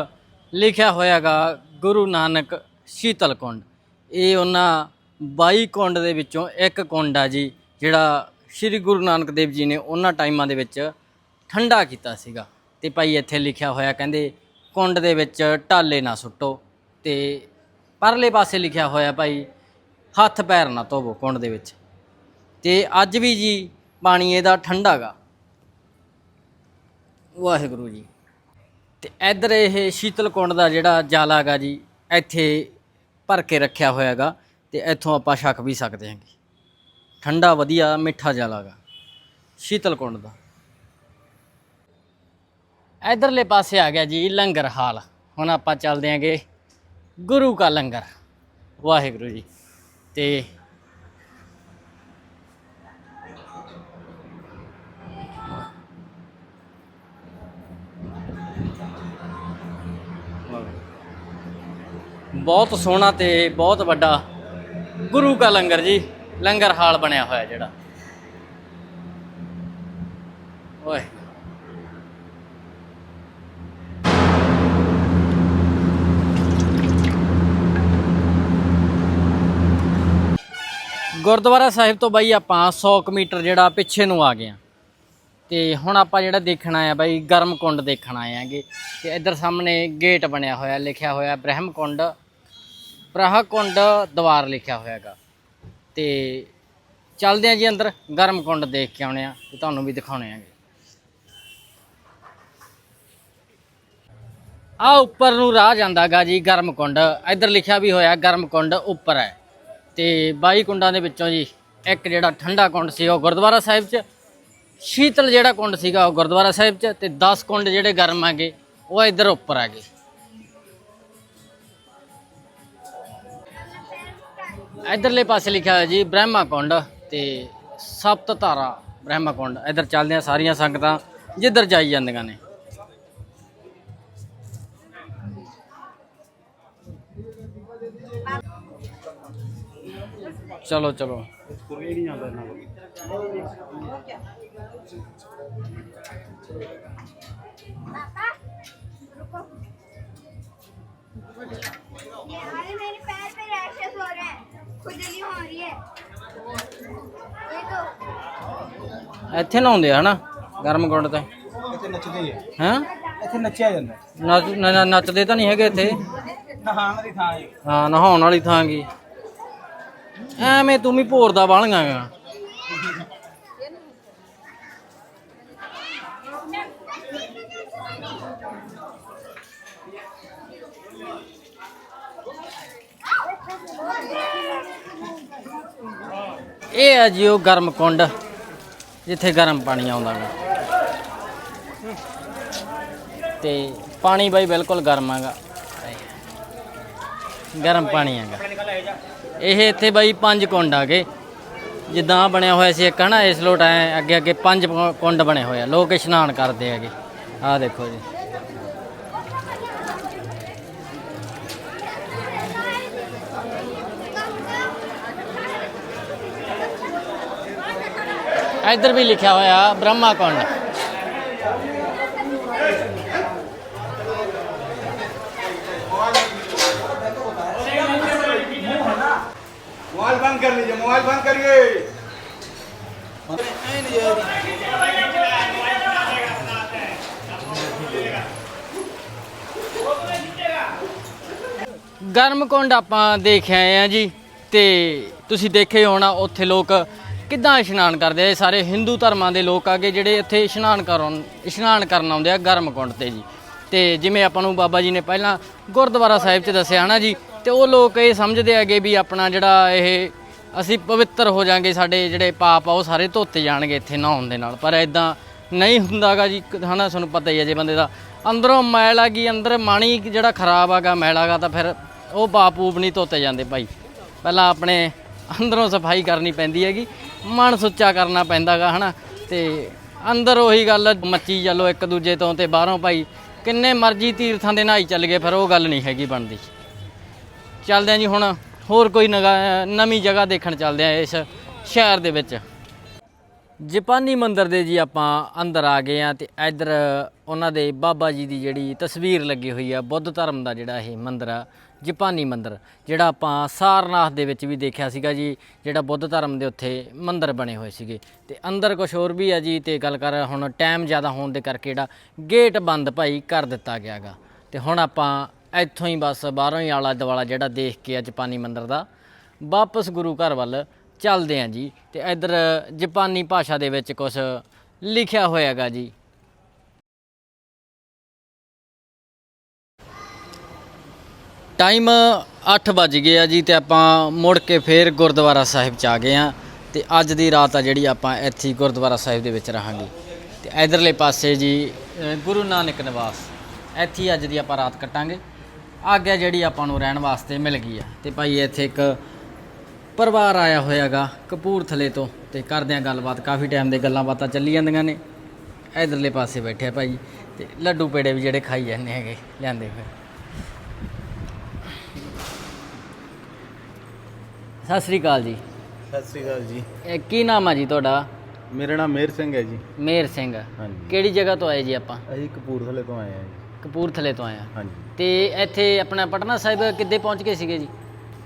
ਲਿਖਿਆ ਹੋਇਆਗਾ ਗੁਰੂ ਨਾਨਕ ਸ਼ੀਤਲ ਕੁੰਡ। ਇਹ ਉਹਨਾਂ 22 ਕੁੰਡ ਦੇ ਵਿੱਚੋਂ ਇੱਕ ਕੁੰਡ ਆ ਜੀ, ਜਿਹੜਾ ਸ੍ਰੀ ਗੁਰੂ ਨਾਨਕ ਦੇਵ ਜੀ ਨੇ ਉਹਨਾਂ ਟਾਈਮਾਂ ਦੇ ਵਿੱਚ ਠੰਡਾ ਕੀਤਾ ਸੀਗਾ। ਤੇ ਭਾਈ ਇੱਥੇ ਲਿਖਿਆ ਹੋਇਆ ਕਹਿੰਦੇ, ਕੁੰਡ ਦੇ ਵਿੱਚ ਟਾਲੇ ਨਾ ਸੁੱਟੋ। ਤੇ ਪਰਲੇ ਪਾਸੇ ਲਿਖਿਆ ਹੋਇਆ ਭਾਈ, ਹੱਥ ਪੈਰ ਨਾ ਧੋਵੋ ਕੁੰਡ ਦੇ ਵਿੱਚ। ਤੇ ਅੱਜ ਵੀ ਜੀ ਪਾਣੀ ਇਹਦਾ ਠੰਡਾ ਗਾ। ਵਾਹਿਗੁਰੂ ਜੀ। ਤੇ ਇੱਧਰ ਇਹ ਸ਼ੀਤਲ ਕੁੰਡ ਦਾ ਜਿਹੜਾ ਜਾਲਾ ਹੈਗਾ ਜੀ, ਇੱਥੇ ਭਰ ਕੇ ਰੱਖਿਆ ਹੋਇਆ ਹੈਗਾ ਤੇ ਇੱਥੋਂ ਆਪਾਂ ਛਕ ਵੀ ਸਕਦੇ ਹਾਂਗੇ। ਠੰਡਾ, ਵਧੀਆ, ਮਿੱਠਾ ਜਾਲਾ ਹੈਗਾ। ਸ਼ੀਤਲ ਕੁੰਡ ਦਾ। ਇਧਰਲੇ ਪਾਸੇ ਆ ਗਿਆ ਜੀ ਲੰਗਰ ਹਾਲ। ਹੁਣ ਆਪਾਂ ਚੱਲਦੇ ਆਂਗੇ ਗੁਰੂ ਕਾ ਲੰਗਰ। ਵਾਹਿਗੁਰੂ ਜੀ। ਤੇ ਬਹੁਤ ਸੋਹਣਾ ਤੇ ਬਹੁਤ ਵੱਡਾ ਗੁਰੂ ਕਾ ਲੰਗਰ ਜੀ, ਲੰਗਰ ਹਾਲ ਬਣਿਆ ਹੋਇਆ ਜਿਹੜਾ। ਓਏ। ਗੁਰਦੁਆਰਾ ਸਾਹਿਬ ਤੋਂ ਬਾਈ ਆਪਾਂ 100 ਕੁ ਮੀਟਰ ਜਿਹੜਾ ਪਿੱਛੇ ਨੂੰ ਆ ਗਏ ਆ ਤੇ ਹੁਣ ਆਪਾਂ ਜਿਹੜਾ ਦੇਖਣਾ ਆ ਬਾਈ ਗਰਮ ਕੁੰਡ ਦੇਖਣ ਆਏ ਆਂਗੇ ਤੇ ਇੱਧਰ ਸਾਹਮਣੇ ਗੇਟ ਬਣਿਆ ਹੋਇਆ, ਲਿਖਿਆ ਹੋਇਆ ਬ੍ਰਹਮ ਕੁੰਡ ਬ੍ਰਹ ਕੁੰਡ ਦਵਾਰ ਲਿਖਿਆ ਹੋਇਆਗਾ ਤੇ ਚੱਲਦੇ ਆ ਜੀ ਅੰਦਰ, ਗਰਮ ਕੁੰਡ ਦੇਖ ਕੇ ਆਉਣੇ ਆ ਤੇ ਤੁਹਾਨੂੰ ਵੀ ਦਿਖਾਉਣੇ ਆਂਗੇ ਆ ਉੱਪਰ ਨੂੰ ਰਾਹ ਜਾਂਦਾਗਾ ਜੀ ਗਰਮ ਕੁੰਡ। ਇੱਧਰ ਲਿਖਿਆ ਵੀ ਹੋਇਆ, ਗਰਮ ਕੁੰਡ ਉੱਪਰ ਹੈ। ਤੇ 22 ਕੁੰਡਾਂ ਦੇ ਵਿੱਚੋਂ ਜੀ, ਇੱਕ ਜਿਹੜਾ ਠੰਡਾ ਕੁੰਡ ਸੀ, ਉਹ ਗੁਰਦੁਆਰਾ ਸਾਹਿਬ 'ਚ। ਸ਼ੀਤਲ ਜਿਹੜਾ ਕੁੰਡ ਸੀਗਾ, ਉਹ ਗੁਰਦੁਆਰਾ ਸਾਹਿਬ 'ਚ। ਤੇ 10 ਕੁੰਡ ਜਿਹੜੇ ਗਰਮ ਹੈਗੇ, ਉਹ ਇੱਧਰ ਉੱਪਰ ਹੈਗੇ। ਇਧਰਲੇ ਪਾਸੇ ਲਿਖਿਆ ਹੋਇਆ ਜੀ ਬ੍ਰਹਮਾ ਕੁੰਡ ਤੇ ਸਪਤ ਧਾਰਾ ਬ੍ਰਹਮਾ ਕੁੰਡ ਇੱਧਰ ਚੱਲਦੇ ਆ ਸਾਰੀਆਂ ਸੰਗਤਾਂ ਜਿੱਧਰ ਜਾਈ ਜਾਂਦੀਆਂ ਨੇ ਚਲੋ ਚਲੋ अरे मेरे पैर पे रैशेस हो रहे हैं ਇੱਥੇ ਨਹਾਉਂਦੇ ਆ ਹਨਾ? ਗਰਮ ਗੁੰਡ ਤੇ। ਇੱਥੇ ਨੱਚਦੇ ਆ। ਹਾਂ? ਇੱਥੇ ਨੱਚਿਆ ਜਾਂਦਾ। ਨੱਚ ਨੱਚਦੇ ਤਾਂ ਨਹੀਂ ਹੈਗੇ ਇੱਥੇ। ਨਹਾਉਣ ਵਾਲੀ ਥਾਂ ਹੈ। ਹਾਂ ਨਹਾਉਣ ਵਾਲੀ ਥਾਂ ਕੀ? ਐਵੇਂ ਤੂੰ ਵੀ ਭੋਰਦਾ ਬਾਲੀਆਂ ਆ ਇਹ ਹੈ ਜੀ ਉਹ ਗਰਮ ਕੁੰਡ, ਜਿੱਥੇ ਗਰਮ ਪਾਣੀ ਆਉਂਦਾ ਗਾ। ਤੇ ਪਾਣੀ ਬਾਈ ਬਿਲਕੁਲ ਗਰਮ ਹੈਗਾ। ਗਰਮ ਪਾਣੀ ਹੈਗਾ। ਇਹ ਇੱਥੇ ਬਾਈ ਪੰਜ ਕੁੰਡ ਆ ਜਿੱਦਾਂ ਬਣਿਆ ਹੋਇਆ ਸੀ ਇੱਕ, ਹਨਾ, ਇਸ ਲੋਟ ਐ ਅੱਗੇ ਅੱਗੇ ਪੰਜ ਕੁੰਡ ਬਣੇ ਹੋਏ ਆ। ਲੋਕ ਇਸ਼ਨਾਨ ਕਰਦੇ ਹੈਗੇ। ਆਹ ਦੇਖੋ ਜੀ। ਇੱਧਰ ਵੀ ਲਿਖਿਆ ਹੋਇਆ ਬ੍ਰਹਮਾ ਕੁੰਡ मोबाइल बंद कर लीजिए मोबाइल बंद करिए ਗਰਮ ਕੁੰਡ ਆਪਾਂ ਦੇਖ ਆਏ ਆ ਜੀ ਤੇ ਤੁਸੀਂ ਦੇਖੇ ਹੋਣਾ ਉੱਥੇ ਲੋਕ ਕਿੱਦਾਂ ਇਸ਼ਨਾਨ ਕਰਦੇ ਆ ਇਹ ਸਾਰੇ ਹਿੰਦੂ ਧਰਮਾਂ ਦੇ ਲੋਕ ਆਗੇ ਜਿਹੜੇ ਇੱਥੇ ਇਸ਼ਨਾਨ ਕਰਨ ਇਸ਼ਨਾਨ ਕਰਨ ਆਉਂਦੇ ਆ ਗਰਮ ਕੁੰਡ ਤੇ ਜੀ। ਤੇ ਜਿਵੇਂ ਆਪਾਂ ਨੂੰ ਬਾਬਾ ਜੀ ਨੇ ਪਹਿਲਾਂ ਗੁਰਦੁਆਰਾ ਸਾਹਿਬ 'ਚ ਦੱਸਿਆ ਨਾ ਜੀ, ਤੇ ਉਹ ਲੋਕ ਇਹ ਸਮਝਦੇ ਆਗੇ ਵੀ ਆਪਣਾ ਜਿਹੜਾ ਇਹ ਅਸੀਂ ਪਵਿੱਤਰ ਹੋ ਜਾਾਂਗੇ, ਸਾਡੇ ਜਿਹੜੇ ਪਾਪ ਆ ਉਹ ਸਾਰੇ ਧੋਤੇ ਜਾਣਗੇ ਇੱਥੇ ਨਹਾਉਣ ਦੇ ਨਾਲ। ਪਰ ਇਦਾਂ ਨਹੀਂ ਹੁੰਦਾਗਾ ਜੀ, ਕ- ਹਨਾ ਤੁਹਾਨੂੰ ਪਤਾ ਹੀ ਹੈ ਜੇ ਬੰਦੇ ਦਾ ਅੰਦਰੋਂ ਮੈਲ ਆ ਗਈ, ਅੰਦਰ ਮਾਣੀ ਜਿਹੜਾ ਖਰਾਬ ਆਗਾ ਮੈਲ ਆਗਾ ਤਾਂ ਫਿਰ ਉਹ ਪਾਪ ਪੂਪ ਨਹੀਂ ਧੋਤੇ ਜਾਂਦੇ ਭਾਈ। ਪਹਿਲਾਂ ਆਪਣੇ ਅੰਦਰੋਂ ਸਫ਼ਾਈ ਕਰਨੀ ਪੈਂਦੀ ਹੈਗੀ। ਮਨ ਸੁੱਚਾ ਕਰਨਾ ਪੈਂਦਾਗਾ, ਹਨਾ? ਤੇ ਅੰਦਰ ਉਹੀ ਗੱਲ, ਮੱਚੀ ਚੱਲੋ ਇੱਕ ਦੂਜੇ ਤੋਂ ਤੇ ਬਾਹਰੋਂ ਭਾਈ। ਕਿੰਨੇ ਮਰਜ਼ੀ ਤੀਰਥਾਂ ਦੇ ਨਹਾਈ ਚੱਲ ਗਏ, ਫਿਰ ਉਹ ਗੱਲ ਨਹੀਂ ਹੈਗੀ ਬਣਦੀ। ਚੱਲਦੇ ਆ ਜੀ ਹੁਣ, ਹੋਰ ਕੋਈ ਨਗਾ- ਨਵੀਂ ਜਗ੍ਹਾ ਦੇਖਣ ਚੱਲਦੇ ਆ ਇਸ ਸ਼ਹਿਰ ਦੇ ਵਿੱਚ। ਜਾਪਾਨੀ ਮੰਦਿਰ ਦੇ ਜੀ ਆਪਾਂ ਅੰਦਰ ਆ ਗਏ ਆ ਤੇ ਇੱਧਰ ਉਹਨਾਂ ਦੇ ਬਾਬਾ ਜੀ ਦੀ ਜਿਹੜੀ ਤਸਵੀਰ ਲੱਗੀ ਹੋਈ ਆ, ਬੁੱਧ ਧਰਮ ਦਾ ਜਿਹੜਾ ਇਹ ਮੰਦਿਰ ਆ ਜਪਾਨੀ ਮੰਦਿਰ, ਜਿਹੜਾ ਆਪਾਂ ਸਾਰਨਾਥ ਦੇ ਵਿੱਚ ਵੀ ਦੇਖਿਆ ਸੀਗਾ ਜੀ, ਜਿਹੜਾ ਬੁੱਧ ਧਰਮ ਦੇ ਉੱਥੇ ਮੰਦਿਰ ਬਣੇ ਹੋਏ ਸੀਗੇ। ਤੇ ਅੰਦਰ ਕੁਝ ਹੋਰ ਵੀ ਆ ਜੀ, ਤੇ ਗੱਲ ਕਰ ਹੁਣ ਟਾਈਮ ਜ਼ਿਆਦਾ ਹੋਣ ਦੇ ਕਰਕੇ ਜਿਹੜਾ ਗੇਟ ਬੰਦ ਭਾਈ ਕਰ ਦਿੱਤਾ ਗਿਆਗਾ ਤੇ ਹੁਣ ਆਪਾਂ ਇੱਥੋਂ ਹੀ ਬਸ ਬਾਹਰੋਂ ਹੀ ਆਲਾ ਦੁਆਲਾ ਜਿਹੜਾ ਦੇਖ ਕੇ ਆ ਜਪਾਨੀ ਮੰਦਿਰ ਦਾ, ਵਾਪਸ ਗੁਰੂ ਘਰ ਵੱਲ ਚੱਲਦੇ ਆਂ ਜੀ। ਤੇ ਇੱਧਰ ਜਪਾਨੀ ਭਾਸ਼ਾ ਦੇ ਵਿੱਚ ਕੁਝ ਲਿਖਿਆ ਹੋਇਆਗਾ ਜੀ। ਟਾਈਮ 8 ਵੱਜ ਗਏ ਆ ਜੀ ਤੇ ਆਪਾਂ ਮੁੜ ਕੇ ਫੇਰ ਗੁਰਦੁਆਰਾ ਸਾਹਿਬ ਚ ਆ ਗਏ ਆ ਤੇ ਅੱਜ ਦੀ ਰਾਤ ਆ ਜਿਹੜੀ ਆਪਾਂ ਇੱਥੇ ਗੁਰਦੁਆਰਾ ਸਾਹਿਬ ਦੇ ਵਿੱਚ ਰਹਾਂਗੇ। ਤੇ ਇਧਰਲੇ ਪਾਸੇ ਜੀ ਗੁਰੂ ਨਾਨਕ ਨਿਵਾਸ, ਇੱਥੇ ਅੱਜ ਦੀ ਆਪਾਂ ਰਾਤ ਕੱਟਾਂਗੇ। ਆਗਿਆ ਜਿਹੜੀ ਆਪਾਂ ਨੂੰ ਰਹਿਣ ਵਾਸਤੇ ਮਿਲ ਗਈ ਆ। ਤੇ ਭਾਈ ਇੱਥੇ ਇੱਕ ਪਰਿਵਾਰ ਆਇਆ ਹੋਇਆਗਾ ਕਪੂਰਥਲੇ ਤੋਂ ਤੇ ਕਰਦੇ ਆ ਗੱਲਬਾਤ, ਕਾਫੀ ਟਾਈਮ ਦੇ ਗੱਲਾਂ ਬਾਤਾਂ ਚੱਲੀ ਜਾਂਦੀਆਂ ਨੇ। ਇਧਰਲੇ ਪਾਸੇ ਬੈਠੇ ਆ ਭਾਈ ਤੇ ਲੱਡੂ ਪੇੜੇ ਵੀ ਜਿਹੜੇ ਖਾਈ ਜਾਂਦੇ ਹੈਗੇ, ਲਿਆਂਦੇ ਹੋਏ। ਸਤਿ ਸ੍ਰੀ ਅਕਾਲ ਜੀ। ਸਤਿ ਸ੍ਰੀ ਅਕਾਲ ਜੀ। ਇਹ ਕੀ ਨਾਮ ਆ ਜੀ ਤੁਹਾਡਾ? ਮੇਰਾ ਨਾਮ ਮੇਰ ਸਿੰਘ ਹੈ ਜੀ। ਮੇਰ ਸਿੰਘ। ਹਾਂਜੀ। ਕਿਹੜੀ ਜਗ੍ਹਾ ਤੋਂ ਆਏ ਜੀ ਆਪਾਂ? ਅਸੀਂ ਕਪੂਰਥਲੇ ਤੋਂ ਆਏ ਹਾਂ ਜੀ। ਕਪੂਰਥਲੇ ਤੋਂ ਆਏ ਆ ਹਾਂਜੀ। ਤੇ ਇੱਥੇ ਆਪਣਾ ਪਟਨਾ ਸਾਹਿਬ ਕਿੱਦੇ ਪਹੁੰਚ ਗਏ ਸੀਗੇ ਜੀ?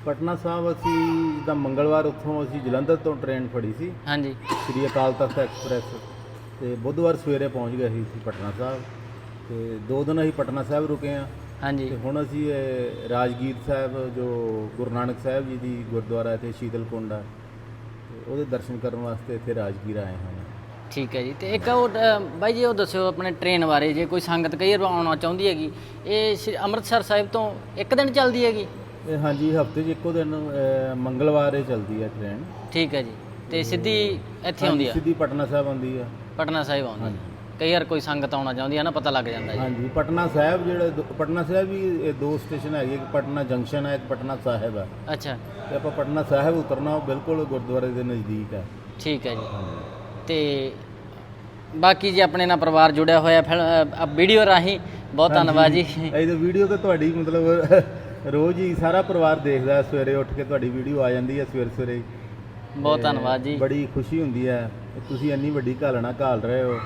ਪਟਨਾ ਸਾਹਿਬ ਅਸੀਂ ਜਿੱਦਾਂ ਮੰਗਲਵਾਰ ਉੱਥੋਂ ਅਸੀਂ ਜਲੰਧਰ ਤੋਂ ਟ੍ਰੇਨ ਫੜੀ ਸੀ। ਹਾਂਜੀ। ਸ੍ਰੀ ਅਕਾਲ ਤਖਤ ਐਕਸਪ੍ਰੈਸ। ਤੇ ਬੁੱਧਵਾਰ ਸਵੇਰੇ ਪਹੁੰਚ ਗਏ ਸੀ ਅਸੀਂ ਪਟਨਾ ਸਾਹਿਬ। ਤੇ ਦੋ ਦਿਨ ਅਸੀਂ ਪਟਨਾ ਸਾਹਿਬ ਰੁਕੇ ਆ ਹਾਂਜੀ। ਤੇ ਹੁਣ ਅਸੀਂ ਇਹ ਰਾਜਗੀਰ ਸਾਹਿਬ ਜੋ ਗੁਰੂ ਨਾਨਕ ਸਾਹਿਬ ਜੀ ਦੀ ਗੁਰਦੁਆਰਾ ਇੱਥੇ ਸ਼ੀਤਲ ਕੁੰਡ ਆ ਤੇ ਉਹਦੇ ਦਰਸ਼ਨ ਕਰਨ ਵਾਸਤੇ ਇੱਥੇ ਰਾਜਗੀਰ ਆਏ ਹਾਂ ਠੀਕ ਹੈ ਜੀ ਤੇ ਇੱਕ ਉਹ ਅ, ਬਾਈ ਜੀ ਉਹ ਦੱਸਿਓ ਆਪਣੇ ਟ੍ਰੇਨ ਬਾਰੇ ਜੇ ਕੋਈ ਸੰਗਤ ਕਈ ਵਾਰ ਆਉਣਾ ਚਾਹੁੰਦੀ ਹੈਗੀ ਇਹ ਸ਼੍ਰੀ ਅੰਮ੍ਰਿਤਸਰ ਸਾਹਿਬ ਤੋਂ ਇੱਕ ਦਿਨ ਚੱਲਦੀ ਹੈਗੀ? ਇਹ ਹਾਂਜੀ ਹਫ਼ਤੇ 'ਚ ਇੱਕੋ ਦਿਨ ਅਹ, ਮੰਗਲਵਾਰ ਇਹ ਚੱਲਦੀ ਹੈ ਟ੍ਰੇਨ। ਠੀਕ ਹੈ ਜੀ ਤੇ ਸਿੱਧੀ ਇੱਥੇ ਆਉਂਦੀ ਆ? ਸਿੱਧੀ ਪਟਨਾ ਸਾਹਿਬ ਆਉਂਦੀ ਆ। ਪਟਨਾ ਸਾਹਿਬ ਆਉਂਦੀ ਆ। ਕਈ ਵਾਰ ਕੋਈ ਸੰਗਤ ਆਉਣਾ ਚਾਹੁੰਦੀ ਆ ਨਾ ਪਤਾ ਲੱਗ ਜਾਂਦਾ ਜੀ। ਹਾਂਜੀ ਪਟਨਾ ਸਾਹਿਬ ਜਿਹੜਾ ਦੋ- ਪਟਨਾ ਸਾਹਿਬ ਵੀ ਇਹ ਦੋ ਸਟੇਸ਼ਨ ਹੈਗੇ ਇੱਕ ਪਟਨਾ ਜੰਕਸ਼ਨ ਹੈ ਇੱਕ ਪਟਨਾ ਸਾਹਿਬ ਹੈ। ਅੱਛਾ। ਤੇ ਆਪਾਂ ਪਟਨਾ ਸਾਹਿਬ ਉਤਰਨਾ ਉਹ ਬਿਲਕੁਲ ਗੁਰਦੁਆਰੇ ਦੇ ਨਜ਼ਦੀਕ ਹੈ। ਠੀਕ ਹੈ ਜੀ। ਤੇ ਬਾਕੀ ਜੀ ਆਪਣੇ ਨਾਲ ਪਰਿਵਾਰ ਜੁੜਿਆ ਹੋਇਆ ਫਿਰ ਅ, ਵੀਡੀਓ ਰਾਹੀਂ ਬਹੁਤ ਧੰਨਵਾਦ ਜੀ। ਇਹ ਤਾਂ ਵੀਡੀਓ ਤਾਂ ਤੁਹਾਡੀ ਮਤਲਬ ਰੋਜ਼ ਹੀ ਸਾਰਾ ਪਰਿਵਾਰ ਦੇਖਦਾ ਹੈ, ਸਵੇਰੇ ਉੱਠ ਕੇ ਤੁਹਾਡੀ ਵੀਡੀਓ ਆ ਜਾਂਦੀ ਹੈ ਸਵੇਰੇ ਸਵੇਰੇ। ਹੀ। ਬਹੁਤ ਤੇ ਧੰਨਵਾਦ ਜੀ। ਬੜੀ ਖੁਸ਼ੀ ਹੁੰਦੀ ਹੈ। ਤੁਸੀਂ ਇੰਨੀ ਵੱਡੀ ਘਾਲਣਾ ਘਾਲ ਰਹੇ ਹੋ।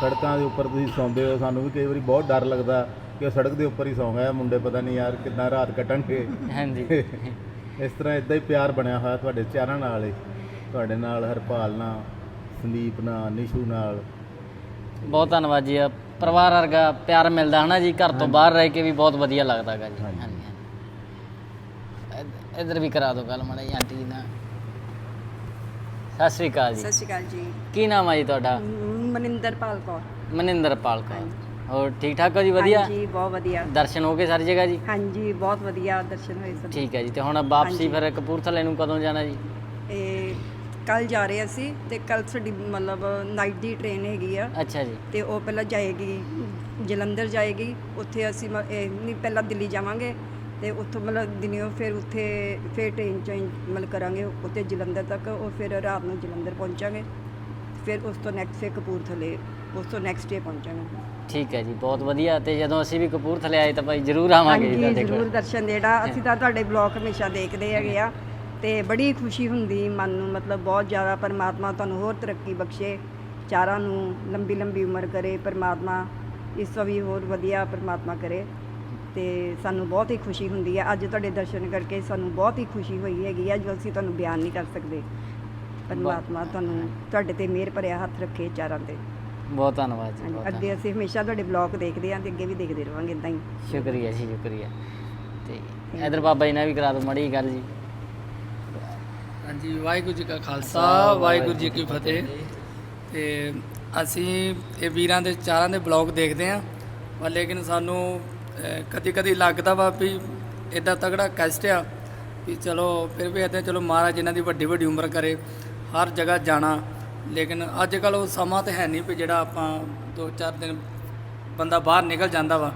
ਸੜਕਾਂ ਦੇ ਉੱਪਰ ਤੁਸੀਂ ਸੌਂਦੇ ਹੋ ਸਾਨੂੰ ਵੀ ਕਈ ਵਾਰੀ ਬਹੁਤ ਡਰ ਲੱਗਦਾ ਕਿ ਉਹ ਸੜਕ ਦੇ ਉੱਪਰ ਹੀ ਸੌਂ ਗਏ ਮੁੰਡੇ ਪਤਾ ਨਹੀਂ ਯਾਰ ਕਿੰਨਾ ਰਾਤ ਕੱਟਣਗੇ ਹਾਂਜੀ। ਇਸ ਤਰ੍ਹਾਂ ਇਦਾਂ ਹੀ ਪਿਆਰ ਬਣਿਆ ਹੋਇਆ ਤੁਹਾਡੇ ਚਾਰਾਂ ਨਾਲ ਹੀ ਤੁਹਾਡੇ ਨਾਲ ਹਰਪਾਲ ਨਾਲ ਸੰਦੀਪ ਨਾਲ ਨਿਸ਼ੂ ਨਾਲ। ਬਹੁਤ ਧੰਨਵਾਦ ਜੀ ਆ ਪਰਿਵਾਰ ਵਰਗਾ ਪਿਆਰ ਮਿਲਦਾ ਹਨਾ ਜੀ ਘਰ ਤੋਂ ਬਾਹਰ ਰਹਿ ਕੇ ਵੀ ਬਹੁਤ ਵਧੀਆ ਲੱਗਦਾ ਗਾ ਜੀ। ਹਾਂਜੀ। ਇਧਰ ਵੀ ਕਰਾ ਦਿਓ ਗੱਲ ਮਾੜਾ ਜੀ ਆਂਟੀ ਜੀ ਨਾਲ। ਸਤਿ ਸ੍ਰੀ ਅਕਾਲ ਜੀ। ਸਤਿ ਸ਼੍ਰੀ ਅਕਾਲ ਜੀ। ਕੀ ਨਾਮ ਆ ਜੀ ਤੁਹਾਡਾ? ਮਨਿੰਦਰਪਾਲ ਕੌਰ। ਮਨਿੰਦਰ ਪਾਲ ਕੌਰ। ਹੋਰ ਠੀਕ ਠਾਕ ਹੋ ਜੀ? ਵਧੀਆ? ਹਾਂਜੀ ਬਹੁਤ ਵਧੀਆ। ਦਰਸ਼ਨ ਹੋ ਗਏ ਸਾਰੀ ਜਗ੍ਹਾ ਜੀ? ਹਾਂਜੀ ਬਹੁਤ ਵਧੀਆ ਦਰਸ਼ਨ ਹੋਏ ਸਭ। ਠੀਕ ਹੈ ਜੀ ਤੇ ਹੁਣ ਵਾਪਸੀ। ਫਿਰ ਕਪੂਰਥਲੇ ਨੂੰ ਕਦੋਂ ਜਾਣਾ ਜੀ? ਇਹ ਕੱਲ ਜਾ ਰਹੇ ਅਸੀਂ ਤੇ ਕੱਲ ਸਾਡੀ ਮਤਲਬ ਨਾਈਟ ਦੀ ਟ੍ਰੇਨ ਹੈਗੀ ਆ। ਅੱਛਾ ਜੀ। ਤੇ ਉਹ ਪਹਿਲਾਂ ਜਾਏਗੀ ਜਲੰਧਰ ਜਾਏਗੀ। ਉੱਥੇ ਅਸੀਂ ਨਹੀਂ ਪਹਿਲਾਂ ਦਿੱਲੀ ਜਾਵਾਂਗੇ। ਤੇ ਉੱਥੋਂ ਮਤਲਬ ਦਿਨਿਓ ਫਿਰ ਉੱਥੇ ਫਿਰ ਟ੍ਰੇਨ ਚੇਂਜ ਮਤਲਬ ਕਰਾਂਗੇ। ਉੱਥੇ ਜਲੰਧਰ ਤੱਕ ਉਹ ਫਿਰ ਰਾਤ ਨੂੰ ਜਲੰਧਰ ਪਹੁੰਚਾਂਗੇ। ਫਿਰ ਉਸ ਤੋਂ ਨੈਕਸਟ ਫਿਰ ਕਪੂਰਥਲੇ ਉਸ ਤੋਂ ਨੈਕਸਟ ਡੇ ਪਹੁੰਚਾਂਗੇ ਠੀਕ ਹੈ ਜੀ ਬਹੁਤ ਵਧੀਆ ਤੇ ਜਦੋਂ ਅਸੀਂ ਵੀ ਕਪੂਰਥਲੇ ਆਏ ਤਾਂ ਭਾਈ ਜ਼ਰੂਰ ਆਵਾਂਗੇ ਜੀ ਹਾਂਜੀ ਤੁਹਾਡੇ ਜ਼ਰੂਰ ਕੋਲ ਦਰਸ਼ਨ ਦੇਣਾ। ਅਸੀਂ ਤਾਂ ਤੁਹਾਡੇ ਬਲੌਗ ਹਮੇਸ਼ਾ ਦੇਖਦੇ ਹੈਗੇ ਆ ਤੇ ਬੜੀ ਖੁਸ਼ੀ ਹੁੰਦੀ ਮਨ ਨੂੰ ਮਤਲਬ ਬਹੁਤ ਜ਼ਿਆਦਾ ਪਰਮਾਤਮਾ ਤੁਹਾਨੂੰ ਹੋਰ ਤਰੱਕੀ ਬਖਸ਼ੇ ਚਾਰਾਂ ਨੂੰ ਲੰਬੀ ਲੰਬੀ ਉਮਰ ਕਰੇ ਪਰਮਾਤਮਾ ਇਸ ਤੋਂ ਵੀ ਹੋਰ ਵਧੀਆ ਪਰਮਾਤਮਾ ਕਰੇ ਤੇ ਸਾਨੂੰ ਬਹੁਤ ਹੀ ਖੁਸ਼ੀ ਹੁੰਦੀ ਹੈ। ਅੱਜ ਤੁਹਾਡੇ ਦਰਸ਼ਨ ਕਰਕੇ ਸਾਨੂੰ ਬਹੁਤ ਹੀ ਖੁਸ਼ੀ ਹੋਈ ਹੈਗੀ ਆ ਜੋ ਅਸੀਂ ਤੁਹਾਨੂੰ ਬਿਆਨ ਨਹੀਂ ਕਰ ਸਕਦੇ। ਪਰਮਾਤਮਾ ਤੁਹਾਨੂੰ ਤੁਹਾਡੇ ਤੇ ਮਿਹਰ ਭਰਿਆ ਹੱਥ ਰੱਖੇ ਚਾਰਾਂ ਤੇ। ਬਹੁਤ ਧੰਨਵਾਦ ਜੀ ਬਹੁਤ ਅੱਗੇ ਅਸੀਂ ਹਮੇਸ਼ਾ ਤੁਹਾਡੇ ਬਲੌਗ ਦੇਖਦੇ ਆਂ ਤੇ ਅੱਗੇ ਵੀ ਦੇਖਦੇ ਰਹਾਂਗੇ ਇਦਾਂ ਹੀ। ਸ਼ੁਕਰੀਆ ਜੀ ਸ਼ੁਕਰੀਆ। ਤੇ ਇਧਰ ਬਾਬਾ ਜੀ ਨਾਲ ਵੀ ਕਰਾ ਦਿਓ ਮੜੀ ਗੱਲ ਜੀ। ਹਾਂਜੀ ਵਾਹਿਗੁਰੂ ਜੀ ਕਾ ਖਾਲਸਾ ਵਾਹਿਗੁਰੂ ਜੀ ਕੀ ਫਤਿਹ। ਤੇ ਅਸੀਂ ਇਹ ਵੀਰਾਂ ਦੇ ਚਾਰਾਂ ਦੇ ਬਲੌਗ ਦੇਖਦੇ ਆਂ। ਪਰ ਲੇਕਿਨ ਸਾਨੂੰ ਕਦੀ ਕਦੀ ਲੱਗਦਾ ਵਾ ਵੀ ਇਦਾਂ ਤਗੜਾ ਕਸ਼ਟ ਆ ਵੀ ਚਲੋ ਫਿਰ ਵੀ ਇਦਾਂ ਚਲੋ ਮਹਾਰਾਜ ਜਿਨ੍ਹਾਂ ਦੀ ਵੱਡੀ ਵੱਡੀ ਉਮਰ ਕਰੇ। ਹਰ ਜਗ੍ਹਾ ਜਾਣਾ ਲੇਕਿਨ ਅੱਜ ਕੱਲ ਉਹ ਸਮਾਂ ਤੇ ਹੈ ਨਹੀਂ ਵੀ ਜਿਹੜਾ ਆਪਾਂ ਦੋ ਚਾਰ ਦਿਨ ਬੰਦਾ ਬਾਹਰ ਨਿਕਲ ਜਾਂਦਾ ਵਾ